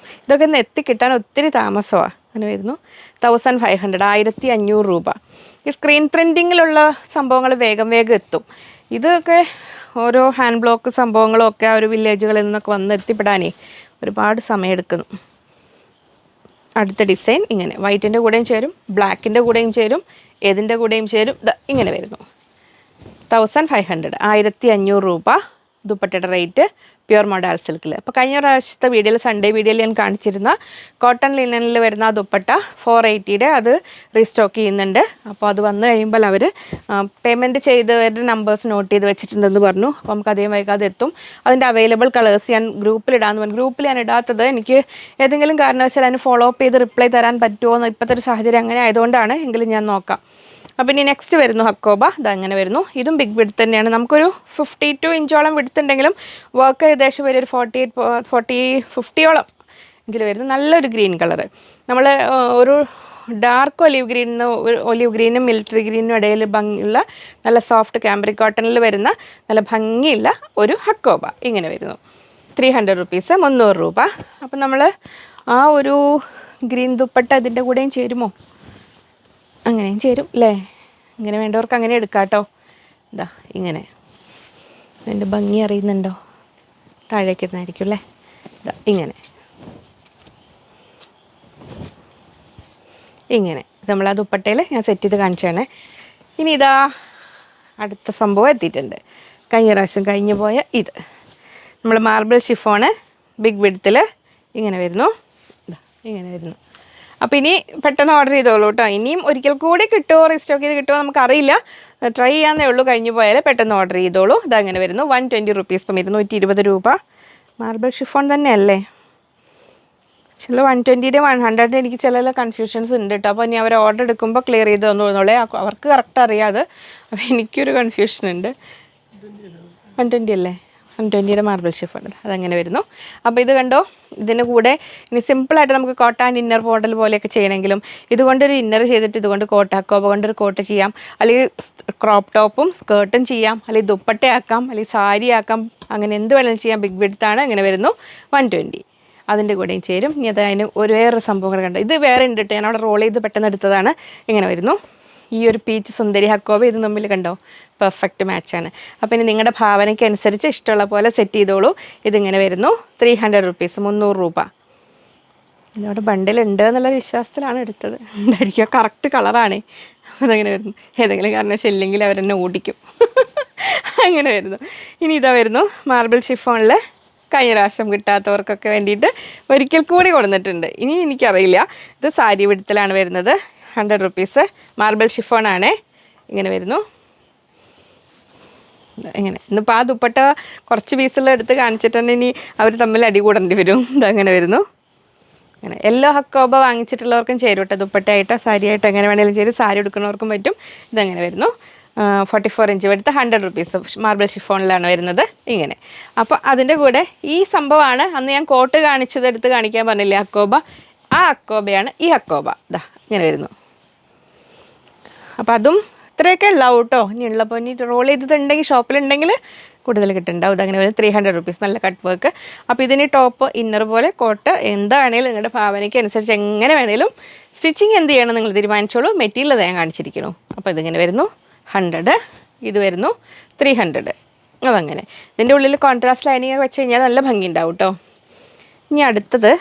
ഇതൊക്കെ ഒന്ന് എത്തിക്കിട്ടാൻ ഒത്തിരി താമസമാണ് അങ്ങനെ വരുന്നു. തൗസൻഡ് ഫൈവ് ഹൺഡ്രഡ് ആയിരത്തി അഞ്ഞൂറ് രൂപ. ഈ സ്ക്രീൻ പ്രിന്റിങ്ങിലുള്ള സംഭവങ്ങൾ വേഗം വേഗം എത്തും. ഇതൊക്കെ ഓരോ ഹാൻഡ് ബ്ലോക്ക് സംഭവങ്ങളും ഒക്കെ ആ ഒരു വില്ലേജുകളിൽ നിന്നൊക്കെ വന്ന് എത്തിപ്പെടാനേ ഒരുപാട് സമയമെടുക്കുന്നു. അടുത്ത ഡിസൈൻ ഇങ്ങനെ. വൈറ്റിന്റെ കൂടെയും ചേരും ബ്ലാക്കിന്റെ കൂടെയും ചേരും ഏതിന്റെ കൂടെയും ചേരും ഇങ്ങനെ വരുന്നു. തൗസൻഡ് ഫൈവ് ഹൺഡ്രഡ് ആയിരത്തി അഞ്ഞൂറ് രൂപ ദുപ്പട്ടയുടെ റേറ്റ് പ്യുർ മോഡൽ സിൽക്കിൽ അപ്പോൾ കഴിഞ്ഞ പ്രാവശ്യത്തെ വീഡിയോയിൽ സൺഡേ വീഡിയോയിൽ ഞാൻ കാണിച്ചിരുന്ന കോട്ടൺ ലിനനിൽ വരുന്ന ആ ദുപ്പട്ട ഫോർ എയ്റ്റിയുടെ അത് റീസ്റ്റോക്ക് ചെയ്യുന്നുണ്ട്. അപ്പോൾ അത് വന്നു കഴിയുമ്പോൾ അവർ പേയ്മെന്റ് ചെയ്തവരുടെ നമ്പേഴ്സ് നോട്ട് ചെയ്ത് വെച്ചിട്ടുണ്ടെന്ന് പറഞ്ഞു. അപ്പോൾ നമുക്ക് അധികം വൈകാതെ എത്തും. അതിന്റെ അവൈലബിൾ കളേഴ്സ് ഞാൻ ഗ്രൂപ്പിൽ ഇടാമെന്ന് പറഞ്ഞു. ഗ്രൂപ്പിൽ ഞാൻ ഇടാത്തത് എനിക്ക് ഏതെങ്കിലും കാരണവശാൽ അതിന് ഫോളോ അപ്പ് ചെയ്ത് റിപ്ലൈ തരാൻ പറ്റുമോ എന്ന് ഇപ്പോഴത്തെ ഒരു സാഹചര്യം അങ്ങനെ ആയതുകൊണ്ടാണ്. എങ്കിലും ഞാൻ നോക്കാം. അപ്പം ഇനി നെക്സ്റ്റ് വരുന്നു ഹക്കോബ. അങ്ങനെ വരുന്നു. ഇതും ബിഗ് വിഡ് തന്നെയാണ്. നമുക്കൊരു ഫിഫ്റ്റി ടു ഇഞ്ചോളം വിടുത്തുണ്ടെങ്കിലും വർക്ക് ഏകദേശം വരെ ഒരു ഫോർട്ടി എയ്റ്റ് ഫോർട്ടി ഫിഫ്റ്റിയോളം ഇഞ്ചിൽ വരുന്നു. നല്ലൊരു ഗ്രീൻ കളർ നമ്മൾ ഒരു ഡാർക്ക് ഒലിവ് ഗ്രീനും ഒലിവ് ഗ്രീനും മിലിറ്ററി ഗ്രീനും ഇടയിൽ ഭംഗിയുള്ള നല്ല സോഫ്റ്റ് ക്യാമ്പറി കോട്ടണിൽ വരുന്ന നല്ല ഭംഗിയുള്ള ഒരു ഹക്കോബ ഇങ്ങനെ വരുന്നു. ത്രീ ഹൺഡ്രഡ് റുപ്പീസ് മുന്നൂറ് രൂപ. അപ്പം നമ്മൾ ആ ഒരു ഗ്രീൻ ദുപ്പട്ട അതിന്റെ കൂടെയും ചേരുമോ? അങ്ങനെയും ചേരും അല്ലേ ഇങ്ങനെ വേണ്ടവർക്ക് അങ്ങനെ എടുക്കാം കേട്ടോ ഇതാ ഇങ്ങനെ. അതിന്റെ ഭംഗി അറിയുന്നുണ്ടോ? താഴേക്ക് ഇരുന്നായിരിക്കും അല്ലേ ഇതാ ഇങ്ങനെ. ഇങ്ങനെ. നമ്മൾ ആ ദുപ്പട്ടയിൽ ഞാൻ സെറ്റ് ചെയ്ത് കാണിച്ചാണ്. ഇനി ഇതാ അടുത്ത സംഭവം എത്തിയിട്ടുണ്ട്. കഴിഞ്ഞ പ്രാവശ്യം കഴിഞ്ഞു പോയ ഇത്. നമ്മൾ മാർബിൾ ഷിഫോണ് ബിഗ് വിഡ്ത്തിൽ ഇങ്ങനെ വരുന്നു. ഇങ്ങനെ വരുന്നു. അപ്പോൾ ഇനി പെട്ടെന്ന് ഓർഡർ ചെയ്തോളൂ കേട്ടോ ഇനിയും ഒരിക്കൽ കൂടി കിട്ടുമോ റീസ്റ്റോക്ക് ചെയ്ത് കിട്ടുമോ നമുക്കറിയില്ല. ട്രൈ ചെയ്യാന്നേ ഉള്ളൂ. കഴിഞ്ഞു പോയാൽ പെട്ടെന്ന് ഓർഡർ ചെയ്തോളൂ. ഇതങ്ങനെ വരുന്നു. വൺ ട്വന്റി റുപ്പീസ് ഇപ്പം ഇരുന്നൂറ്റി ഇരുപത് രൂപ. മാർബിൾ ഷിഫോൺ തന്നെയല്ലേ? ചില വൺ ട്വന്റിയുടെ വൺ ഹൺഡ്രഡിന്റെ എനിക്ക് ചില കൺഫ്യൂഷൻസ് ഉണ്ട് കേട്ടോ അപ്പോൾ ഇനി അവർ ഓർഡർ എടുക്കുമ്പോൾ ക്ലിയർ ചെയ്ത് തന്നോളേ അവർക്ക് കറക്റ്റ് അറിയാതെ അപ്പോൾ എനിക്കൊരു കൺഫ്യൂഷൻ ഉണ്ട്. വൺ ട്വന്റി അല്ലേ? വൺ ട്വന്റിയുടെ മാർബിൾ ഷിഫാണ് അതങ്ങനെ വരുന്നു. അപ്പോൾ ഇത് കണ്ടോ? ഇതിന് കൂടെ ഇനി സിമ്പിളായിട്ട് നമുക്ക് കോട്ട ആൻഡ് ഇന്നർ മോഡൽ പോലെയൊക്കെ ചെയ്യണമെങ്കിലും ഇതുകൊണ്ടൊരു ഇന്നർ ചെയ്തിട്ട് ഇതുകൊണ്ട് കോട്ടാക്കോപ്പ കൊണ്ടൊരു കോട്ട് ചെയ്യാം. അല്ലെങ്കിൽ ക്രോപ്പ് ടോപ്പും സ്കേർട്ടും ചെയ്യാം. അല്ലെങ്കിൽ ദുപ്പട്ടയാക്കാം. അല്ലെങ്കിൽ സാരി ആക്കാം. അങ്ങനെ എന്ത് വേണമെങ്കിലും ചെയ്യാം. ബിഗ് വിഡ്ത്താണ് അങ്ങനെ വരുന്നു. വൺ ട്വന്റി അതിന്റെ കൂടെയും ചേരും. ഇനി അത് അതിന് ഒരു വേറൊരു സംഭവം കണ്ടു? ഇത് വേറെ ഉണ്ട് കേട്ടോ. ഞാൻ അവിടെ റോൾ ചെയ്ത് പെട്ടെന്ന് എടുത്തതാണ്. ഇങ്ങനെ വരുന്നു. ഈ ഒരു പീച്ച് സുന്ദരി ഹക്കോബ ഇത് തമ്മിൽ കണ്ടോ? പെർഫെക്റ്റ് മാച്ചാണ് അപ്പോൾ ഇനി നിങ്ങളുടെ ഭാവനയ്ക്ക് അനുസരിച്ച് ഇഷ്ടമുള്ള പോലെ സെറ്റ് ചെയ്തോളൂ. ഇതിങ്ങനെ വരുന്നു. ത്രീ ഹൺഡ്രഡ് റുപ്പീസ് മുന്നൂറ് രൂപ. ബണ്ടിൽ ഉണ്ട് എന്നുള്ള വിശ്വാസത്തിലാണ് എടുത്തത്. ഉണ്ടായിരിക്കുക കറക്റ്റ് കളറാണ് അപ്പോൾ അതങ്ങനെ വരുന്നു. ഏതെങ്കിലും കാരണം ചെല്ലെങ്കിൽ അവരെന്നെ ഓടിക്കും. അങ്ങനെ വരുന്നു. ഇനി ഇതാ വരുന്നു. മാർബിൾ ഷിഫോണിൽ കഴിഞ്ഞ പ്രാവശ്യം കിട്ടാത്തവർക്കൊക്കെ വേണ്ടിയിട്ട് ഒരിക്കൽ കൂടി കൊടുത്തിട്ടുണ്ട് ഇനി എനിക്കറിയില്ല. ഇത് സാരി വിടുത്തലാണ് വരുന്നത്. Hundred rupees. മാർബിൾ ഷിഫോണാണേ. ഇങ്ങനെ വരുന്നു. ഇങ്ങനെ. ഇന്നിപ്പോൾ ആ ദുപ്പട്ട കുറച്ച് പീസുള്ള എടുത്ത് കാണിച്ചിട്ടുണ്ട്. ഇനി അവർ തമ്മിൽ അടി കൂടേണ്ടി വരും. ഇതങ്ങനെ വരുന്നു. അങ്ങനെ. എല്ലാ ഹക്കോബ വാങ്ങിച്ചിട്ടുള്ളവർക്കും ചേരും കേട്ടോ ദുപ്പട്ടയായിട്ടോ സാരിയായിട്ടോ എങ്ങനെ വേണമെങ്കിലും ചേരും. സാരി എടുക്കുന്നവർക്കും പറ്റും. ഇതങ്ങനെ വരുന്നു. ഫോർട്ടി ഫോർ ഇഞ്ച് എടുത്ത് ഹൺഡ്രഡ് റുപ്പീസ് മാർബിൾ ഷിഫോണിലാണ് വരുന്നത്. ഇങ്ങനെ. അപ്പോൾ അതിന്റെ കൂടെ ഈ സംഭവമാണ്. അന്ന് ഞാൻ കോട്ട് കാണിച്ചത് എടുത്ത് കാണിക്കാൻ പറഞ്ഞില്ലേ അക്കോബ ആ അക്കോബയാണ് ഈ അക്കോബ ഇതാ ഇങ്ങനെ വരുന്നു. അപ്പോൾ അതും ഇത്രയൊക്കെ ഉണ്ടാവും കേട്ടോ ഇനി ഉള്ളപ്പോൾ ഇനി റോൾ ചെയ്തിട്ടുണ്ടെങ്കിൽ ഷോപ്പിലുണ്ടെങ്കിൽ കൂടുതൽ കിട്ടുന്നുണ്ടാവും ഇതങ്ങനെ വരും ത്രീ ഹൺഡ്രഡ് റുപ്പീസ് നല്ല കട്ട് വർക്ക് അപ്പോൾ ഇതിന് ടോപ്പ് ഇന്നർ പോലെ കോട്ട് എന്താണെങ്കിലും നിങ്ങളുടെ ഭാവനയ്ക്ക് അനുസരിച്ച് എങ്ങനെ വേണേലും സ്റ്റിച്ചിങ് എന്ത് ചെയ്യണം നിങ്ങൾ തീരുമാനിച്ചോളൂ. മെറ്റീരിയൽ ഞാൻ കാണിച്ചിരിക്കുന്നു. അപ്പോൾ ഇതിങ്ങനെ വരുന്നു. ഹൺഡ്രഡ് ഇത് വരുന്നു. ത്രീ ഹൺഡ്രഡ് അതങ്ങനെ. ഇതിന്റെ ഉള്ളിൽ കോൺട്രാസ്റ്റ് ലൈനിങ് ഒക്കെ വെച്ച് കഴിഞ്ഞാൽ നല്ല ഭംഗി ഉണ്ടാവും കേട്ടോ ഇനി അടുത്തത്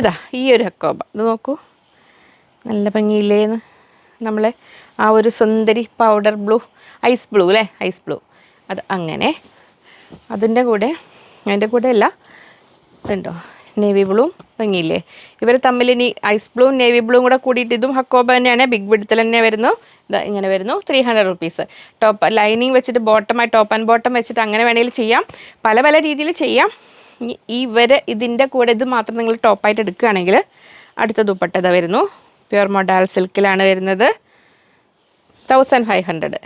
ഇതാ ഈ ഒരു ഹക്കോബ ഇത് നോക്കൂ. നല്ല ഭംഗിയില്ലേന്ന്. നമ്മളെ ആ ഒരു സുന്ദരി പൗഡർ ബ്ലൂ ഐസ് ബ്ലൂ അല്ലേ ഐസ് ബ്ലൂ അത് അങ്ങനെ. അതിന്റെ കൂടെ അതിന്റെ കൂടെ അല്ല ഇതുണ്ടോ? നേവി ബ്ലൂ ഭംഗിയില്ലേ? ഇവർ തമ്മിൽ ഇനി ഐസ് ബ്ലൂ നേവി ബ്ലൂ കൂടെ കൂടിയിട്ട് ഇതും ഹക്കോബ തന്നെയാണ്. ബിഗ് ബിഡത്തിൽ തന്നെ വരുന്നു. ഇതാ ഇങ്ങനെ വരുന്നു. Three hundred rupees top lining വെച്ചിട്ട് ബോട്ടമായി ടോപ്പ് ആൻഡ് ബോട്ടം വെച്ചിട്ട് അങ്ങനെ വേണമെങ്കിൽ ചെയ്യാം. പല പല രീതിയിൽ ചെയ്യാം. ഇവർ ഇതിന്റെ കൂടെ ഇത് മാത്രം നിങ്ങൾ ടോപ്പായിട്ട് എടുക്കുകയാണെങ്കിൽ അടുത്ത ദുപ്പട്ട ഇതാ വരുന്നു. പ്യുർ മൊഡാൽ സിൽക്കിലാണ് വരുന്നത്. തൗസൻഡ് ഫൈവ് ഹൺഡ്രഡ്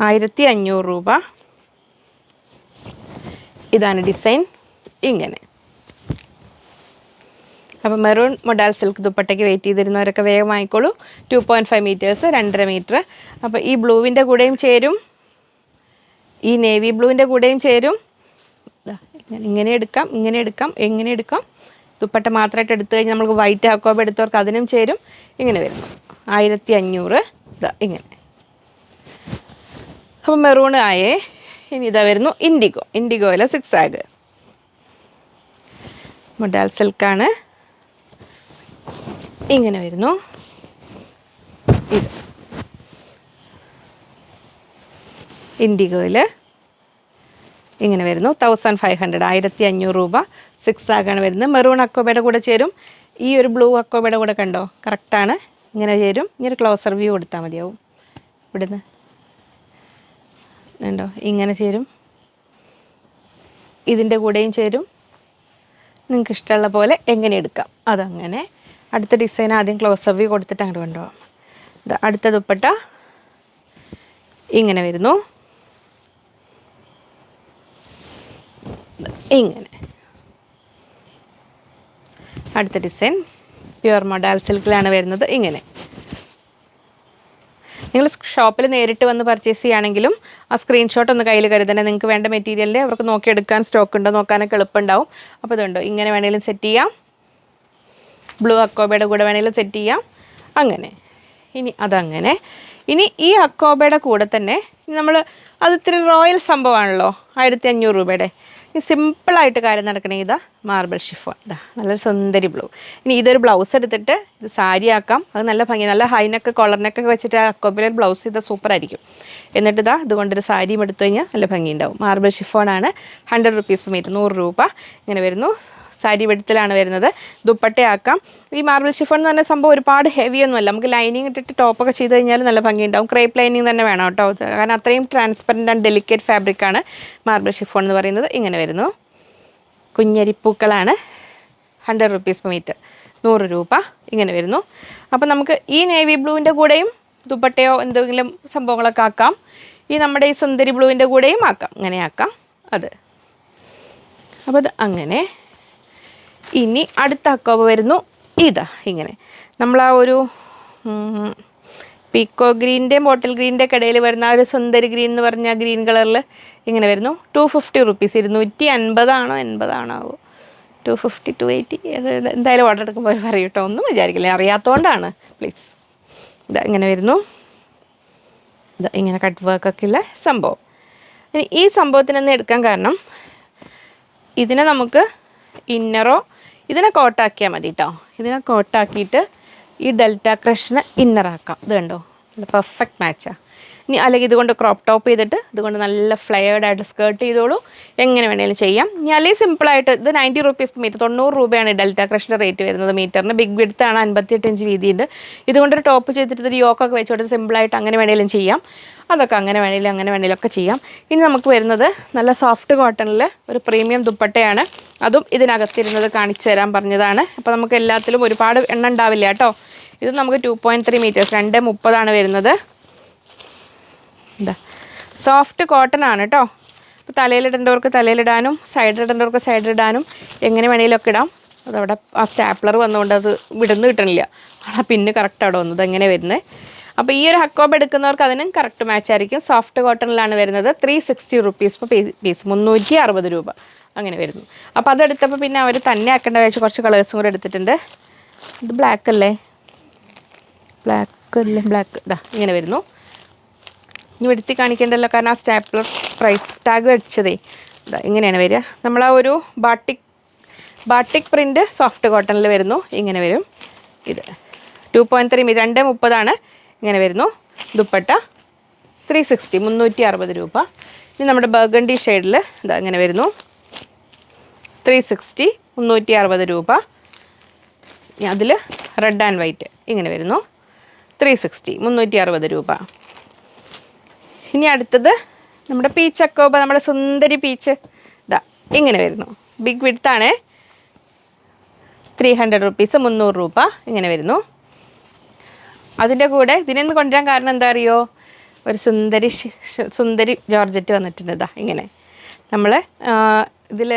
ആയിരത്തി അഞ്ഞൂറ് രൂപ. ഇതാണ് ഡിസൈൻ. ഇങ്ങനെ. അപ്പോൾ മെറൂൺ മൊഡാൽ സിൽക്ക് ദുപ്പട്ടയ്ക്ക് വെയിറ്റ് ചെയ്തിരുന്നവരൊക്കെ വേഗം വാങ്ങിക്കോളൂ. ടു പോയിന്റ് ഫൈവ് മീറ്റേഴ്സ് രണ്ടര മീറ്റർ അപ്പോൾ ഈ ബ്ലൂവിന്റെ കൂടെയും ചേരും. ഈ നേവി ബ്ലൂവിന്റെ കൂടെയും ചേരും. ഇങ്ങനെ- എടുക്കാം ഇങ്ങനെ എടുക്കാം എങ്ങനെ എടുക്കാം. ദുപ്പട്ട മാത്രമായിട്ട് എടുത്തു കഴിഞ്ഞാൽ നമുക്ക് വൈറ്റ് ആക്കോബ് എടുത്തവർക്ക് അതിനും ചേരും. ഇങ്ങനെ വരുന്നു. ആയിരത്തി അഞ്ഞൂറ് ഇങ്ങനെ. അപ്പം മെറൂൺ ആയേ ഇനി ഇതാ വരുന്നു ഇൻഡിഗോ ഇൻഡിഗോയിലെ സിക്സ് ആഗ് മൊഡാൽ സിൽക്കാണ് ഇങ്ങനെ വരുന്നു. ഇത്. ഇൻഡിഗോയിൽ ഇങ്ങനെ വരുന്നു. തൗസൻഡ് ഫൈവ് ഹൺഡ്രഡ് ആയിരത്തി അഞ്ഞൂറ് രൂപ സിക്സ് ആഗാണ് വരുന്നത്. മെറൂൺ അക്കോബയുടെ കൂടെ ചേരും. ഈ ഒരു ബ്ലൂ അക്കോബയുടെ കൂടെ കണ്ടോ? കറക്റ്റാണ് ഇങ്ങനെ ചേരും ഒരു ക്ലോസർ വ്യൂ കൊടുത്താൽ മതിയാവും. ഇവിടുന്ന്. ഉണ്ടോ ഇങ്ങനെ ചേരും. ഇതിന്റെ കൂടെയും ചേരും. നിങ്ങൾക്ക് ഇഷ്ടമുള്ള പോലെ എങ്ങനെ എടുക്കാം? അതങ്ങനെ. അടുത്ത ഡിസൈൻ ആദ്യം ക്ലോസർ വ്യൂ കൊടുത്തിട്ട് അങ്ങോട്ട് കൊണ്ടുപോകാം അടുത്ത ദുപ്പട്ട ഇങ്ങനെ വരുന്നു. ഇങ്ങനെ. അടുത്ത ഡിസൈൻ പ്യുവർ മോഡൽ സിൽക്കിലാണ് വരുന്നത്. ഇങ്ങനെ. നിങ്ങൾ ഷോപ്പിൽ നേരിട്ട് വന്ന് പർച്ചേസ് ചെയ്യുകയാണെങ്കിലും ആ സ്ക്രീൻഷോട്ട് ഒന്ന് കയ്യിൽ കരുതണേ. നിങ്ങൾക്ക് വേണ്ട മെറ്റീരിയലിൽ അവർക്ക് നോക്കിയെടുക്കാൻ സ്റ്റോക്ക് ഉണ്ടോ നോക്കാനൊക്കെ എളുപ്പമുണ്ടാവും. അപ്പോൾ ഇതുണ്ടോ? ഇങ്ങനെ വേണമെങ്കിലും സെറ്റ് ചെയ്യാം. ബ്ലൂ അക്കോബയുടെ കൂടെ വേണമെങ്കിലും സെറ്റ് ചെയ്യാം. അങ്ങനെ. ഇനി അതങ്ങനെ. ഇനി ഈ അക്കോബയുടെ കൂടെ തന്നെ നമ്മൾ അത് ഇത്തിരി റോയൽ സംഭവമാണല്ലോ ആയിരത്തി അഞ്ഞൂറ് രൂപയുടെ. സിമ്പിളായിട്ട് കാര്യം നടക്കണേ ഇതാ മാർബിൾ ഷിഫോൺ ഇതാ നല്ലൊരു സുന്ദരി ബ്ലൂ. ഇനി ഇതൊരു ബ്ലൗസ് എടുത്തിട്ട് ഇത് സാരി ആക്കാം. അത് നല്ല ഭംഗി നല്ല ഹൈനൊക്കെ കോളറിനൊക്കെ വെച്ചിട്ട് ആ അക്കോബിലെ ബ്ലൗസ് ചെയ്താൽ സൂപ്പറായിരിക്കും എന്നിട്ട് ഇതാ ഇതുകൊണ്ടൊരു സാരിയും എടുത്തു കഴിഞ്ഞാൽ നല്ല ഭംഗി ഉണ്ടാവും. മാർബിൾ ഷിഫോണാണ് ഹൺഡ്രഡ് റുപ്പീസ് പെർ മീറ്റർ നൂറ് രൂപ. ഇങ്ങനെ വരുന്നു. സാരി വെടുത്തിലാണ് വരുന്നത്. ദുപ്പട്ടയാക്കാം. ഈ മാർബിൾ ഷിഫോൺ എന്ന് പറഞ്ഞ സംഭവം ഒരുപാട് ഹെവി ഒന്നുമല്ല. നമുക്ക് ലൈനിങ് ഇട്ടിട്ട് ടോപ്പൊക്കെ ചെയ്ത് കഴിഞ്ഞാൽ നല്ല ഭംഗിയുണ്ടാവും. ക്രേപ്പ് ലൈനിങ് തന്നെ വേണം കേട്ടോ. കാരണം അത്രയും ട്രാൻസ്പെറന്റ് ആൻഡ് ഡെലിക്കേറ്റ് ഫാബ്രിക്കാണ് മാർബിൾ ഷിഫോൺ എന്ന് പറയുന്നത്. ഇങ്ങനെ വരുന്നു. കുഞ്ഞരിപ്പൂക്കളാണ്. ഹൺഡ്രഡ് റുപ്പീസ് പെർ മീറ്റർ നൂറ് രൂപ. ഇങ്ങനെ വരുന്നു. അപ്പോൾ നമുക്ക് ഈ നേവി ബ്ലൂവിന്റെ കൂടെയും ദുപ്പട്ടയോ എന്തെങ്കിലും സംഭവങ്ങളൊക്കെ ആക്കാം. ഈ നമ്മുടെ ഈ സുന്ദരി ബ്ലൂവിന്റെ കൂടെയും ആക്കാം. ഇങ്ങനെ ആക്കാം. അത്. അപ്പോൾ അത് അങ്ങനെ ഇനി അടുത്ത അക്കോബ വരുന്നു. ഇതാ ഇങ്ങനെ. നമ്മൾ ആ ഒരു പീക്കോ ഗ്രീന്റെയും ബോട്ടിൽ ഗ്രീന്റെ കടയിൽ വരുന്ന ആ ഒരു സുന്ദരി ഗ്രീൻ എന്ന് പറഞ്ഞ ഗ്രീൻ കളറിൽ ഇങ്ങനെ വരുന്നു. ടു ഫിഫ്റ്റി റുപ്പീസ് ഇരുന്നൂറ്റി അൻപതാണോ എൺപതാണോ ടു ഫിഫ്റ്റി ടു എയ്റ്റി എന്തായാലും ഓർഡർ എടുക്കുമ്പോൾ പറയൂട്ടോ ഒന്നും വിചാരിക്കില്ല. അറിയാത്തതുകൊണ്ടാണ് പ്ലീസ് ഇതാ ഇങ്ങനെ വരുന്നു. ഇതാ ഇങ്ങനെ കട്ട് വർക്കൊക്കെ ഉള്ള സംഭവം. ഈ സംഭവത്തിനൊന്ന് എടുക്കാൻ കാരണം ഇതിനെ നമുക്ക് ഇന്നറോ. ഇതിനെ കോട്ടാക്കിയാൽ മതി കേട്ടോ ഇതിനെ കോട്ടാക്കിയിട്ട് ഈ ഡെൽറ്റ ക്രഷിനെ ഇന്നറാക്കാം. ഇത് കണ്ടോ? പെർഫെക്റ്റ് മാച്ചാണ് ഇനി അല്ലെങ്കിൽ ഇതുകൊണ്ട് ക്രോപ്പ് ടോപ്പ് ചെയ്തിട്ട് ഇതുകൊണ്ട് നല്ല ഫ്ലെയർഡ് ആയിട്ട് സ്കേർട്ട് ചെയ്തോളൂ. എങ്ങനെ വേണേലും ചെയ്യാം. ഇനി അല്ലെങ്കിൽ സിമ്പിളായിട്ട് ഇത് നയന്റി റുപ്പീസ് മീറ്റർ തൊണ്ണൂറ് രൂപയാണ് ഡെൽറ്റ ക്രഷിന്റെ റേറ്റ് വരുന്നത് മീറ്ററിന് ബിഗ് വിഡ്ത്താണ് അൻപത്തിയെട്ട് ഇഞ്ച് വീതിയുണ്ട്. ഇതുകൊണ്ടൊരു ടോപ്പ് ചെയ്തിട്ട് ഒരു യോക്കൊക്കെ വെച്ചുകൊണ്ട് സിമ്പിളായിട്ട് അങ്ങനെ വേണേലും ചെയ്യാം. അതൊക്കെ അങ്ങനെ വേണേലും അങ്ങനെ വേണേലും ഒക്കെ ചെയ്യാം. ഇനി നമുക്ക് വരുന്നത് നല്ല സോഫ്റ്റ് കോട്ടണിൽ ഒരു പ്രീമിയം ദുപ്പട്ടയാണ്. അതും ഇതിനകത്തിരുന്നത് കാണിച്ചു തരാൻ പറഞ്ഞതാണ്. അപ്പോൾ നമുക്ക് എല്ലാത്തിലും ഒരുപാട് എണ്ണ ഉണ്ടാവില്ല കേട്ടോ. ഇത് നമുക്ക് ടു പോയിന്റ് ത്രീ മീറ്റേഴ്സ് രണ്ട് മുപ്പതാണ് വരുന്നത്. എന്താ സോഫ്റ്റ് കോട്ടൺ ആണ് കേട്ടോ ഇപ്പോൾ തലയിലിടേണ്ടവർക്ക് തലയിലിടാനും സൈഡിലിടേണ്ടവർക്ക് സൈഡിലിടാനും എങ്ങനെ വേണമെങ്കിലൊക്കെ ഇടാം. അതവിടെ ആ സ്റ്റാപ്ലർ വന്നുകൊണ്ട് അത് വിടുന്ന് കിട്ടണില്ല. ആ പിന്നെ കറക്റ്റ് അവിടെ വന്നത്. എങ്ങനെ വരുന്നത് അപ്പോൾ ഈ ഒരു ഹക്കോബ് എടുക്കുന്നവർക്ക് അതിനും കറക്റ്റ് മാച്ച് ആയിരിക്കും. സോഫ്റ്റ് കോട്ടണിലാണ് വരുന്നത്. ത്രീ സിക്സ്റ്റി റുപ്പീസ് ഇപ്പോൾ പീസ് മുന്നൂറ്റി അറുപത് രൂപ. അങ്ങനെ വരുന്നു. അപ്പോൾ അതെടുത്തപ്പോൾ പിന്നെ അവർ തന്നെ ആക്കേണ്ട വെച്ച് കുറച്ച് കളേഴ്സും കൂടെ എടുത്തിട്ടുണ്ട്. ഇത് ബ്ലാക്ക് അല്ലേ? ബ്ലാക്ക് അല്ലേ? ബ്ലാക്ക് ഇതാ ഇങ്ങനെ വരുന്നു. ഇനി എടുത്തി കാണിക്കേണ്ടല്ലോ കാരണം ആ സ്റ്റാപ്ലർ പ്രൈസ് ടാഗ് അടിച്ചതേ ഇങ്ങനെയാണ് വരിക. നമ്മൾ ആ ഒരു ബാട്ടിക് ബാട്ടിക് പ്രിന്റ് സോഫ്റ്റ് കോട്ടണിൽ വരുന്നു. ഇങ്ങനെ വരും. ഇത് ടു പോയിന്റ് ത്രീ രണ്ട് മുപ്പതാണ്. ഇങ്ങനെ വരുന്നു. ദുപ്പട്ട ത്രീ സിക്സ്റ്റി മുന്നൂറ്റി അറുപത് രൂപ. ഇനി നമ്മുടെ ബർഗണ്ടി ഷെയ്ഡിൽ ഇതാ ഇങ്ങനെ വരുന്നു. ത്രീ സിക്സ്റ്റി മുന്നൂറ്റി അറുപത് രൂപ അതിൽ റെഡ് ആൻഡ് വൈറ്റ് ഇങ്ങനെ വരുന്നു. ത്രീ സിക്സ്റ്റി മുന്നൂറ്റി അറുപത് രൂപ. ഇനി അടുത്തത് നമ്മുടെ പീച്ച് അക്കോബ നമ്മുടെ സുന്ദരി പീച്ച് ഇതാ ഇങ്ങനെ വരുന്നു. ബിഗ് വിടുത്താണേ ത്രീ ഹൺഡ്രഡ് റുപ്പീസ് മുന്നൂറ് രൂപ ഇങ്ങനെ വരുന്നു. അതിന്റെ കൂടെ ഇതിനൊന്ന് കൊണ്ടുവരാൻ കാരണം എന്താ അറിയോ? ഒരു സുന്ദരി സുന്ദരി ജോർജറ്റ് വന്നിട്ടുണ്ട്. ഇതാ ഇങ്ങനെ. നമ്മൾ ഇതിൽ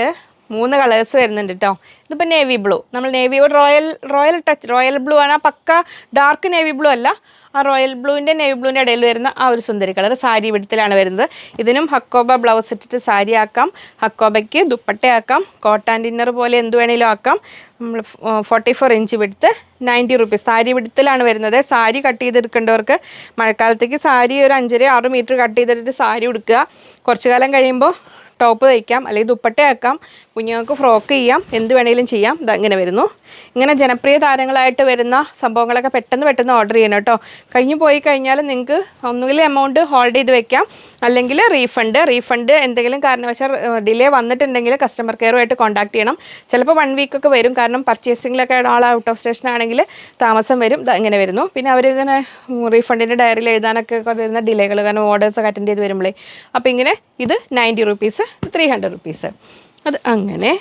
മൂന്ന് കളേഴ്സ് വരുന്നുണ്ട് കേട്ടോ ഇതിപ്പോൾ നേവി ബ്ലൂ നമ്മൾ navy royal royal touch royal blue ആണ്. ആ പക്ക ഡാർക്ക് നേവി ബ്ലൂ അല്ല. ആ റോയൽ ബ്ലൂവിന്റെ നേവി ബ്ലൂവിന്റെ ഇടയിൽ വരുന്ന ആ ഒരു സുന്ദരി കളർ സാരി വിടത്തിലാണ് വരുന്നത്. ഇതിനും ഹക്കോബ ബ്ലൗസ് ഇട്ടിട്ട് സാരി ആക്കാം. ഹക്കോബയ്ക്ക് ദുപ്പട്ടയാക്കാം. കോട്ടൺ ഡിന്നർ പോലെ എന്ത് വേണേലും ആക്കാം. നമ്മൾ ഫോർട്ടി ഫോർ ഇഞ്ച് വിടുത്ത് നയന്റി റുപ്പീസ് സാരി വിടുത്തിലാണ് വരുന്നത്. സാരി കട്ട് ചെയ്തെടുക്കേണ്ടവർക്ക് മഴക്കാലത്തേക്ക് സാരി ഒരു അഞ്ചര ആറ് മീറ്റർ കട്ട് ചെയ്തിട്ട് സാരി ഉടുക്കുക. കുറച്ചു കാലം കഴിയുമ്പോൾ ടോപ്പ് തയ്ക്കാം അല്ലെങ്കിൽ ദുപ്പട്ടയാക്കാം കുഞ്ഞുങ്ങൾക്ക് ഫ്രോക്ക് ചെയ്യാം എന്ത് വേണേലും ചെയ്യാം ഇതങ്ങനെ വരുന്നു. ഇങ്ങനെ ജനപ്രിയ താരങ്ങളായിട്ട് വരുന്ന സംഭവങ്ങളൊക്കെ പെട്ടെന്ന് പെട്ടെന്ന് ഓർഡർ ചെയ്യണം കേട്ടോ. കഴിഞ്ഞു പോയി കഴിഞ്ഞാൽ നിങ്ങൾക്ക് ഒന്നുകിൽ എമൗണ്ട് ഹോൾഡ് ചെയ്ത് വെക്കാം അല്ലെങ്കിൽ റീഫണ്ട് റീഫണ്ട് എന്തെങ്കിലും കാരണവശാൽ ഡിലേ വന്നിട്ടുണ്ടെങ്കിൽ കസ്റ്റമർ കെയറുമായിട്ട് കോൺടാക്ട് ചെയ്യണം. ചിലപ്പോൾ വൺ വീക്കൊക്കെ വരും കാരണം പർച്ചേസിങ്ങിലൊക്കെ ആൾ ഔട്ട് ഓഫ് സ്റ്റേഷൻ ആണെങ്കിൽ താമസം വരും ഇങ്ങനെ വരുന്നു. പിന്നെ അവരിങ്ങനെ റീഫണ്ടിന്റെ ഡയറിയിൽ എഴുതാനൊക്കെ വരുന്ന ഡിലേകൾ കാരണം ഓർഡേഴ്സൊക്കെ അറ്റൻഡ് ചെയ്ത് വരുമ്പോഴേ അപ്പോൾ ഇങ്ങനെ ഇത് ninety rupees three hundred rupees അത് അങ്ങനെ.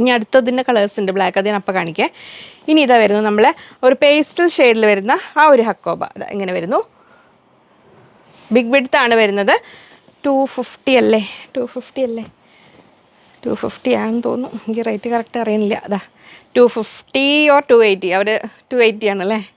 ഇനി അടുത്തതിന്റെ കളേഴ്സ് ബ്ലാക്ക് അത് ഞാൻ അപ്പം കാണിക്കാം. ഇനി ഇതാ വരുന്നു നമ്മൾ ഒരു പേസ്റ്റൽ ഷെയ്ഡിൽ വരുന്ന ആ ഒരു ഹക്കോബ. അതാ ഇങ്ങനെ വരുന്നു. ബിഗ് വിഡ്ത്ത് ആണ് വരുന്നത്. ടു ഫിഫ്റ്റി അല്ലേ? ടു ഫിഫ്റ്റി അല്ലേ? ടു ഫിഫ്റ്റി ആണെന്ന് തോന്നുന്നു. എനിക്ക് റേറ്റ് കറക്റ്റ് അറിയുന്നില്ല. അതാ. Two fifty or two eighty our two eighty ആണല്ലേ?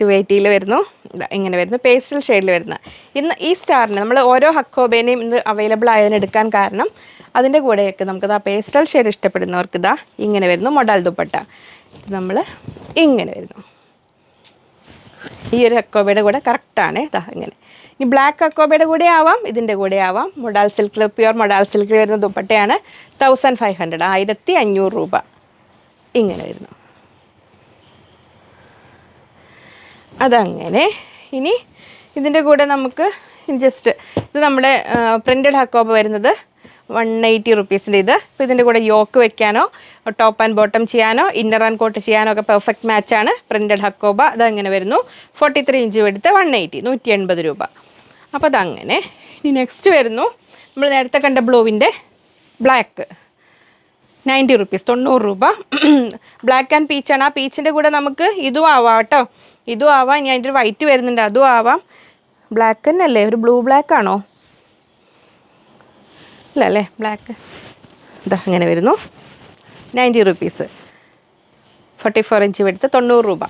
ടു എയ്റ്റിയിൽ വരുന്നു. ഇതാ ഇങ്ങനെ വരുന്നു. പേസ്റ്റൽ ഷെയ്ഡിൽ വരുന്ന. ഇന്ന് ഈ സ്റ്റാറിന് നമ്മൾ ഓരോ ഹക്കോബേനെയും ഇന്ന് അവൈലബിൾ ആയതിന് എടുക്കാൻ കാരണം അതിന്റെ കൂടെയൊക്കെ നമുക്ക് ആ പേസ്റ്റൽ ഷെയ്ഡ് ഇഷ്ടപ്പെടുന്നവർക്ക് ഇതാ ഇങ്ങനെ വരുന്നു. മൊഡാൽ ദുപ്പട്ട. ഇത് നമ്മൾ ഇങ്ങനെ വരുന്നു. ഈ ഒരു അക്കോബയുടെ കൂടെ കറക്റ്റാണ് ഇതാ ഇങ്ങനെ. ഇനി ബ്ലാക്ക് അക്കോബയുടെ കൂടെ ആവാം. ഇതിന്റെ കൂടെ ആവാം. മൊഡാൽ സിൽക്കിൽ പ്യുവർ മൊഡാൽ സിൽക്കിൽ വരുന്ന ദുപ്പട്ടയാണ് തൗസൻഡ് ഫൈവ് ഹൺഡ്രഡ് ആയിരത്തി അഞ്ഞൂറ് രൂപ. ഇങ്ങനെ വരുന്നു. അതങ്ങനെ. ഇനി ഇതിന്റെ കൂടെ നമുക്ക് ജസ്റ്റ് ഇത് നമ്മുടെ പ്രിന്റഡ് ഹക്കോബ് വരുന്നത് വൺ എയ്റ്റി റുപ്പീസിന്റെ ഇത്. അപ്പോൾ ഇതിന്റെ കൂടെ യോക്ക് വെക്കാനോ ടോപ്പ് ആൻഡ് ബോട്ടം ചെയ്യാനോ ഇന്നർ ആൻഡ് കോട്ട് ചെയ്യാനോ ഒക്കെ പെർഫെക്റ്റ് മാച്ചാണ് പ്രിന്റഡ് ഹക്കോബ അതങ്ങനെ വരുന്നു. ഫോർട്ടി ത്രീ ഇഞ്ച് എടുത്ത് വൺ എയ്റ്റി നൂറ്റി എൺപത് രൂപ. അപ്പോൾ അതങ്ങനെ. ഇനി നെക്സ്റ്റ് വരുന്നു. നമ്മൾ നേരത്തെ കണ്ട ബ്ലൂവിന്റെ ബ്ലാക്ക് നയന്റി റുപ്പീസ് തൊണ്ണൂറ് രൂപ. ബ്ലാക്ക് ആൻഡ് പീച്ചാണ് ആ പീച്ചിന്റെ കൂടെ നമുക്ക് ഇതും ആവാം കേട്ടോ. ഇതും ആവാം. ഇനി അതിന്റെ വൈറ്റ് വരുന്നുണ്ട്. അതും ആവാം. ബ്ലാക്ക് തന്നെ അല്ലേ ഒരു ബ്ലൂ ബ്ലാക്ക് ആണോ? ഇല്ല അല്ലേ ബ്ലാക്ക് ഇതാ അങ്ങനെ വരുന്നു. Ninety rupees forty four inch എടുത്ത് തൊണ്ണൂറ് രൂപ.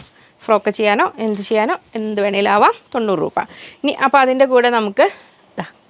ഫ്രോക്ക് ചെയ്യാനോ എന്ത് ചെയ്യാനോ എന്ത് വേണേലാവാം തൊണ്ണൂറ് രൂപ. ഇനി അപ്പോൾ അതിന്റെ കൂടെ നമുക്ക്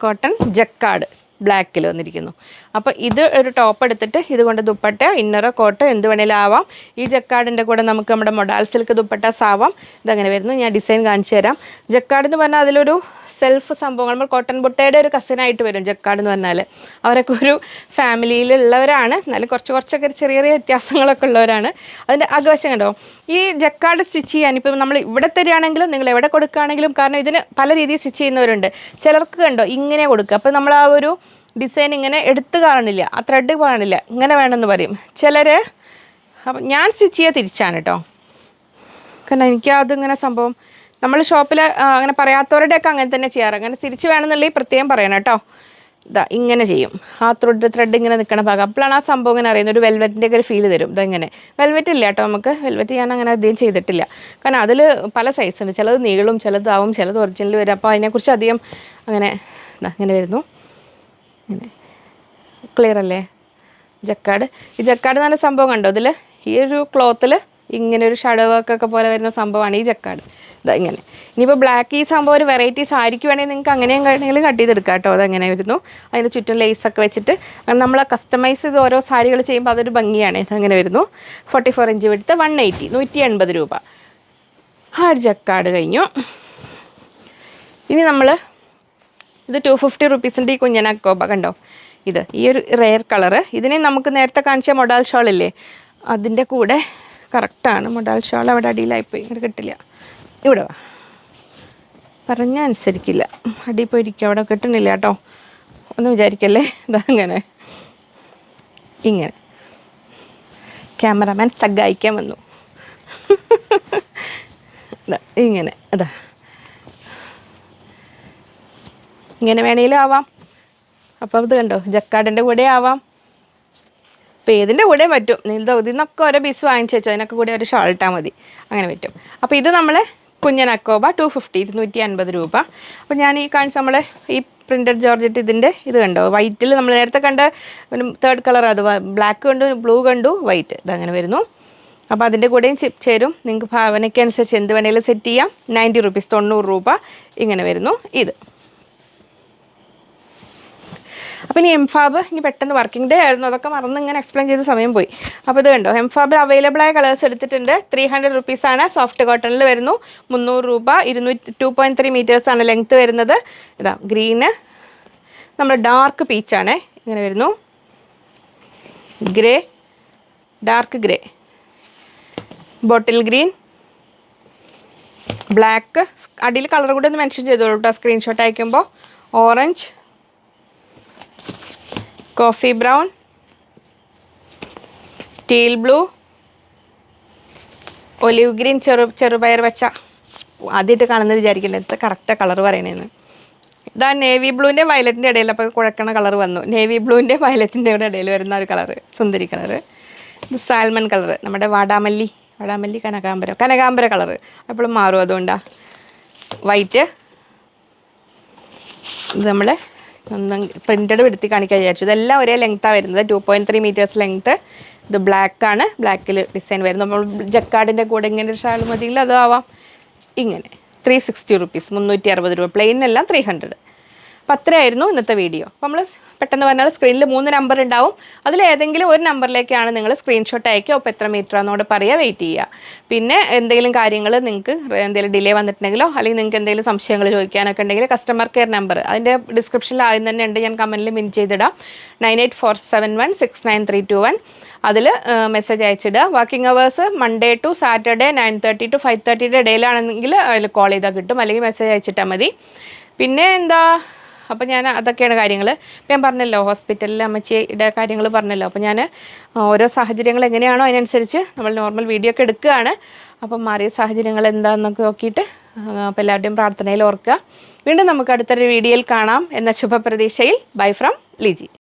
കോട്ടൺ ജക്കാർഡ് ബ്ലാക്കിൽ വന്നിരിക്കുന്നു. അപ്പോൾ ഇത് ഒരു ടോപ്പ് എടുത്തിട്ട് ഇതുകൊണ്ട് ദുപ്പട്ട ഇന്നറോ കോട്ടോ എന്ത് വേണേലും ആവാം. ഈ ജക്കാർഡിന്റെ കൂടെ നമുക്ക് നമ്മുടെ മൊഡാൽ സിൽക്ക് ദുപ്പട്ടാസ് ആവാം. ഇതങ്ങനെ വരുന്നു. ഞാൻ ഡിസൈൻ കാണിച്ചു തരാം. ജക്കാർഡ് എന്ന് പറഞ്ഞാൽ അതിലൊരു സെൽഫ് സംഭവങ്ങൾ നമ്മൾ കോട്ടൺ ബുട്ടയുടെ ഒരു കസിനായിട്ട് വരും ജക്കാട് എന്ന് പറഞ്ഞാൽ അവരൊക്കെ ഒരു ഫാമിലിയിലുള്ളവരാണ് എന്നാലും കുറച്ച് കുറച്ചൊക്കെ ചെറിയ ചെറിയ വ്യത്യാസങ്ങളൊക്കെ ഉള്ളവരാണ്. അതിന്റെ ആഘോഷം കണ്ടോ? ഈ ജക്കാട് സ്റ്റിച്ച് ചെയ്യാൻ ഇപ്പം നമ്മൾ ഇവിടെ തരികയാണെങ്കിലും നിങ്ങൾ എവിടെ കൊടുക്കുകയാണെങ്കിലും കാരണം ഇതിന് പല രീതിയിൽ സ്റ്റിച്ച് ചെയ്യുന്നവരുണ്ട്. ചിലർക്ക് കണ്ടോ? ഇങ്ങനെ കൊടുക്കുക. അപ്പോൾ നമ്മൾ ആ ഒരു ഡിസൈൻ ഇങ്ങനെ എടുത്ത് കാണില്ല ആ ത്രെഡ് കാണില്ല ഇങ്ങനെ വേണമെന്ന് പറയും. ചിലർ അപ്പം ഞാൻ സ്റ്റിച്ച് ചെയ്യുക തിരിച്ചാണ് കേട്ടോ കാരണം എനിക്ക് അതിങ്ങനെ സംഭവം നമ്മൾ ഷോപ്പിൽ അങ്ങനെ പറയാത്തവരുടെയൊക്കെ അങ്ങനെ തന്നെ ചെയ്യാറ്. അങ്ങനെ തിരിച്ച് വേണമെന്നുണ്ടെങ്കിൽ പ്രത്യേകം പറയണം കേട്ടോ ഇതാ ഇങ്ങനെ ചെയ്യും. ആ ത്രെഡ് ത്രെഡ് ഇങ്ങനെ നിൽക്കണ ഭാഗം. അപ്പോഴാണ് ആ സംഭവം ഇങ്ങനെ അറിയുന്നത്. ഒരു വെൽവെറ്റിന്റെ ഒക്കെ ഒരു ഫീൽ തരും. ഇതെങ്ങനെ വെൽവെറ്റ് ഇല്ല കേട്ടോ നമുക്ക്. വെൽവെറ്റ് ഞാൻ അങ്ങനെ അധികം ചെയ്തിട്ടില്ല. കാരണം അതിൽ പല സൈസ് ഉണ്ട്. ചിലത് നീളും ചിലത് ചിലതാവും ചിലത് ഒറിജിനൽ വരും. അപ്പോൾ അതിനെക്കുറിച്ച് അധികം അങ്ങനെ ഇങ്ങനെ വരുന്നു. ഇങ്ങനെ. ക്ലിയർ അല്ലേ? ജക്കാട്. ഈ ജക്കാട് നല്ല സംഭവം കണ്ടോ? ഇതിൽ ഈ ഒരു ക്ലോത്തിൽ ഇങ്ങനെ ഒരു ഷഡോ വർക്ക് ഒക്കെ പോലെ വരുന്ന സംഭവമാണ് ഈ ജക്കാട്. ഇതാ ഇങ്ങനെ. ഇനിയിപ്പോൾ ബ്ലാക്ക് ഈ സംഭവം ഒരു വെറൈറ്റീസ് ആയിരിക്കും വേണമെങ്കിൽ നിങ്ങൾക്ക് അങ്ങനെയും കഴിഞ്ഞെങ്കിലും കട്ട് ചെയ്തെടുക്കാം കേട്ടോ അതങ്ങനെ വരുന്നു. അതിന് ചുറ്റും ലേസൊക്കെ വെച്ചിട്ട്. നമ്മൾ കസ്റ്റമൈസ് ചെയ്ത് ഓരോ സാരികൾ ചെയ്യുമ്പോൾ അതൊരു ഭംഗിയാണ്. ഇതങ്ങനെ വരുന്നു. ഫോർട്ടി ഫോർ ഇഞ്ച് എടുത്ത് വൺ എയ്റ്റി നൂറ്റി എൺപത് രൂപ. ആ ഒരു ജക്കാട് കഴിഞ്ഞു. ഇനി നമ്മൾ ഇത് ടു ഫിഫ്റ്റി റുപ്പീസിന്റെ ഈ കുഞ്ഞനക്കോബ കണ്ടോ? ഇത് ഈ ഒരു റെയർ കളറ് ഇതിനെ നമുക്ക് നേരത്തെ കാണിച്ച മൊഡാൽ ഷോൾ ഇല്ലേ? അതിന്റെ കൂടെ കറക്റ്റാണ് മൊഡാൽ ഷോൾ അവിടെ അടിയിലായിപ്പോയി. ഇങ്ങനെ കിട്ടില്ല. ഇവിടെ വാ. പറഞ്ഞാൽ അനുസരിക്കില്ല. അടിയിൽ പോയിരിക്കും അവിടെ കിട്ടണില്ല കേട്ടോ. ഒന്ന് വിചാരിക്കല്ലേ? ഇതങ്ങനെ ഇങ്ങനെ. ക്യാമറമാൻ സഹായിക്കാൻ വന്നു. [laughs] ഇങ്ങനെ. അതാ ഇങ്ങനെ വേണേലും ആവാം. അപ്പോൾ ഇത് കണ്ടോ ജക്കാടിന്റെ കൂടെ ആവാം. അപ്പോൾ ഏതിന്റെ കൂടെ പറ്റും? നീന്ത ഇതിന്നൊക്കെ ഓരോ പീസ് വാങ്ങിച്ച് വെച്ചാൽ അതിനൊക്കെ കൂടെ ഒരു ഷോൾ ഇട്ടാൽ മതി. അങ്ങനെ പറ്റും. അപ്പോൾ ഇത് നമ്മളെ കുഞ്ഞനക്കോബ ടു ഫിഫ്റ്റി ഇരുന്നൂറ്റി അൻപത് രൂപ. അപ്പോൾ ഞാൻ ഈ കാണിച്ച നമ്മളെ ഈ പ്രിന്റഡ് ജോർജറ്റ് ഇതിന്റെ ഇത് കണ്ടോ വൈറ്റിൽ നമ്മൾ നേരത്തെ കണ്ട തേർഡ് കളർ അത് ബ്ലാക്ക് കണ്ടു ബ്ലൂ കണ്ടു വൈറ്റ് ഇതങ്ങനെ വരുന്നു. അപ്പോൾ അതിന്റെ കൂടെയും ചേരും. നിങ്ങൾക്ക് ഭാവനയ്ക്ക് അനുസരിച്ച് എന്ത് വേണേലും സെറ്റ് ചെയ്യാം. നയന്റി റുപ്പീസ് തൊണ്ണൂറ് രൂപ ഇങ്ങനെ വരുന്നു. ഇത്. അപ്പോൾ ഇനി എംഫാബ് ഇനി പെട്ടെന്ന് വർക്കിംഗ് ഡേ ആയിരുന്നു. അതൊക്കെ മറന്ന് ഇങ്ങനെ എക്സ്പ്ലെയിൻ ചെയ്ത സമയം പോയി. അപ്പോൾ ഇത് കണ്ടോ? എംഫാബ് അവൈലബിൾ ആയ കളേഴ്സ് എടുത്തിട്ടുണ്ട്. ത്രീ ഹൺഡ്രഡ് റുപ്പീസാണ് സോഫ്റ്റ് കോട്ടണിൽ വരുന്നു. മുന്നൂറ് രൂപ ഇരുന്നൂറ്റി ടു പോയിന്റ് ത്രീ മീറ്റേഴ്സാണ് ലെങ്ത്ത് വരുന്നത്. ഇതാ ഗ്രീന് നമ്മൾ ഡാർക്ക് പീച്ചാണ് ഇങ്ങനെ വരുന്നു. Grey dark grey bottle green black അടിയിൽ കളർ കൂടെ ഒന്ന് മെൻഷൻ ചെയ്തോളൂ കേട്ടോ സ്ക്രീൻഷോട്ട് അയക്കുമ്പോൾ orange coffee brown teal blue olive green ചെറു ചെറുപയർ വെച്ച. ആദ്യമായിട്ട് കാണുന്നത് വിചാരിക്കുന്നത് ഇത്ര കറക്റ്റ് കളർ പറയണേന്ന്. ഇതാ നേവി ബ്ലൂവിന്റെ വയലറ്റിന്റെ ഇടയിൽ അപ്പോൾ കുഴക്കണ കളർ വന്നു. നേവി ബ്ലൂവിന്റെ വയലറ്റിന്റെ കൂടെ ഇടയിൽ വരുന്ന ഒരു കളർ സുന്ദരി കളർ ഇത് സാൽമൺ കളർ നമ്മുടെ വാടാമല്ലി വാടാമല്ലി കനകാംബരം കനകാംബര കളർ എപ്പോഴും മാറും അതുകൊണ്ടാണ് വൈറ്റ് ഇത് നമ്മൾ പ്രിന്റഡ് എടുത്തി കാണിക്കാൻ വിചാരിച്ചു. ഇതെല്ലാം ഒരേ ലെങ്ത്താണ് വരുന്നത്. Two point three metres length ഇത് ബ്ലാക്ക് ആണ്. ബ്ലാക്കിൽ ഡിസൈൻ വരുന്നത് നമ്മൾ ജക്കാർഡിന്റെ കൂടെ ഇങ്ങനെ ഒരു ഷാൾ മതിയില്ല? അതാവാം ഇങ്ങനെ. ത്രീ സിക്സ്റ്റി റുപ്പീസ് മുന്നൂറ്റി അറുപത് രൂപ. പ്ലെയിനെല്ലാം ത്രീ ഹൺഡ്രഡ് അപ്പം അത്രയായിരുന്നു ഇന്നത്തെ വീഡിയോ അപ്പോൾ നമ്മൾ പെട്ടെന്ന് പറഞ്ഞാൽ സ്ക്രീനിൽ മൂന്ന് നമ്പർ ഉണ്ടാവും. അതിൽ ഏതെങ്കിലും ഒരു നമ്പറിലേക്കാണ് നിങ്ങൾ സ്ക്രീൻഷോട്ട് അയക്കുക. അപ്പോൾ എത്ര മീറ്റർ എന്നോട് പറയുക വെയിറ്റ് ചെയ്യുക. പിന്നെ എന്തെങ്കിലും കാര്യങ്ങൾ നിങ്ങൾക്ക് എന്തെങ്കിലും ഡിലേ വന്നിട്ടുണ്ടെങ്കിലോ അല്ലെങ്കിൽ നിങ്ങൾക്ക് എന്തെങ്കിലും സംശയങ്ങൾ ചോദിക്കാനൊക്കെ ഉണ്ടെങ്കിൽ കസ്റ്റമർ കെയർ നമ്പർ അതിന്റെ ഡിസ്ക്രിപ്ഷനിൽ ആദ്യം തന്നെ ഉണ്ട്. ഞാൻ കമന്റിൽ മിൻ ചെയ്തിടാം. Nine eight four seven one six nine three two one അതിൽ message അയച്ചിടുക. Working hours Monday to Saturday nine thirty to five തേർട്ടിയുടെ ഇടയിലാണെങ്കിൽ അതിൽ കോൾ ചെയ്താൽ കിട്ടും. അല്ലെങ്കിൽ മെസ്സേജ് അയച്ചിട്ടാൽ മതി. പിന്നെ എന്താ? അപ്പോൾ ഞാൻ അതൊക്കെയാണ് കാര്യങ്ങൾ ഇപ്പം ഞാൻ പറഞ്ഞല്ലോ ഹോസ്പിറ്റലിൽ അമ്മച്ചിയുടെ കാര്യങ്ങൾ പറഞ്ഞല്ലോ. അപ്പോൾ ഞാൻ ഓരോ സാഹചര്യങ്ങൾ എങ്ങനെയാണോ അതിനനുസരിച്ച് നമ്മൾ നോർമൽ വീഡിയോ ഒക്കെ എടുക്കുകയാണ്. അപ്പം മാറിയ സാഹചര്യങ്ങൾ എന്താണെന്നൊക്കെ നോക്കിയിട്ട് അപ്പോൾ എല്ലാവരുടെയും പ്രാർത്ഥനയിൽ ഓർക്കുക. വീണ്ടും നമുക്ക് അടുത്തൊരു വീഡിയോയിൽ കാണാം എന്ന ശുഭപ്രതീക്ഷയിൽ. Bye from Liji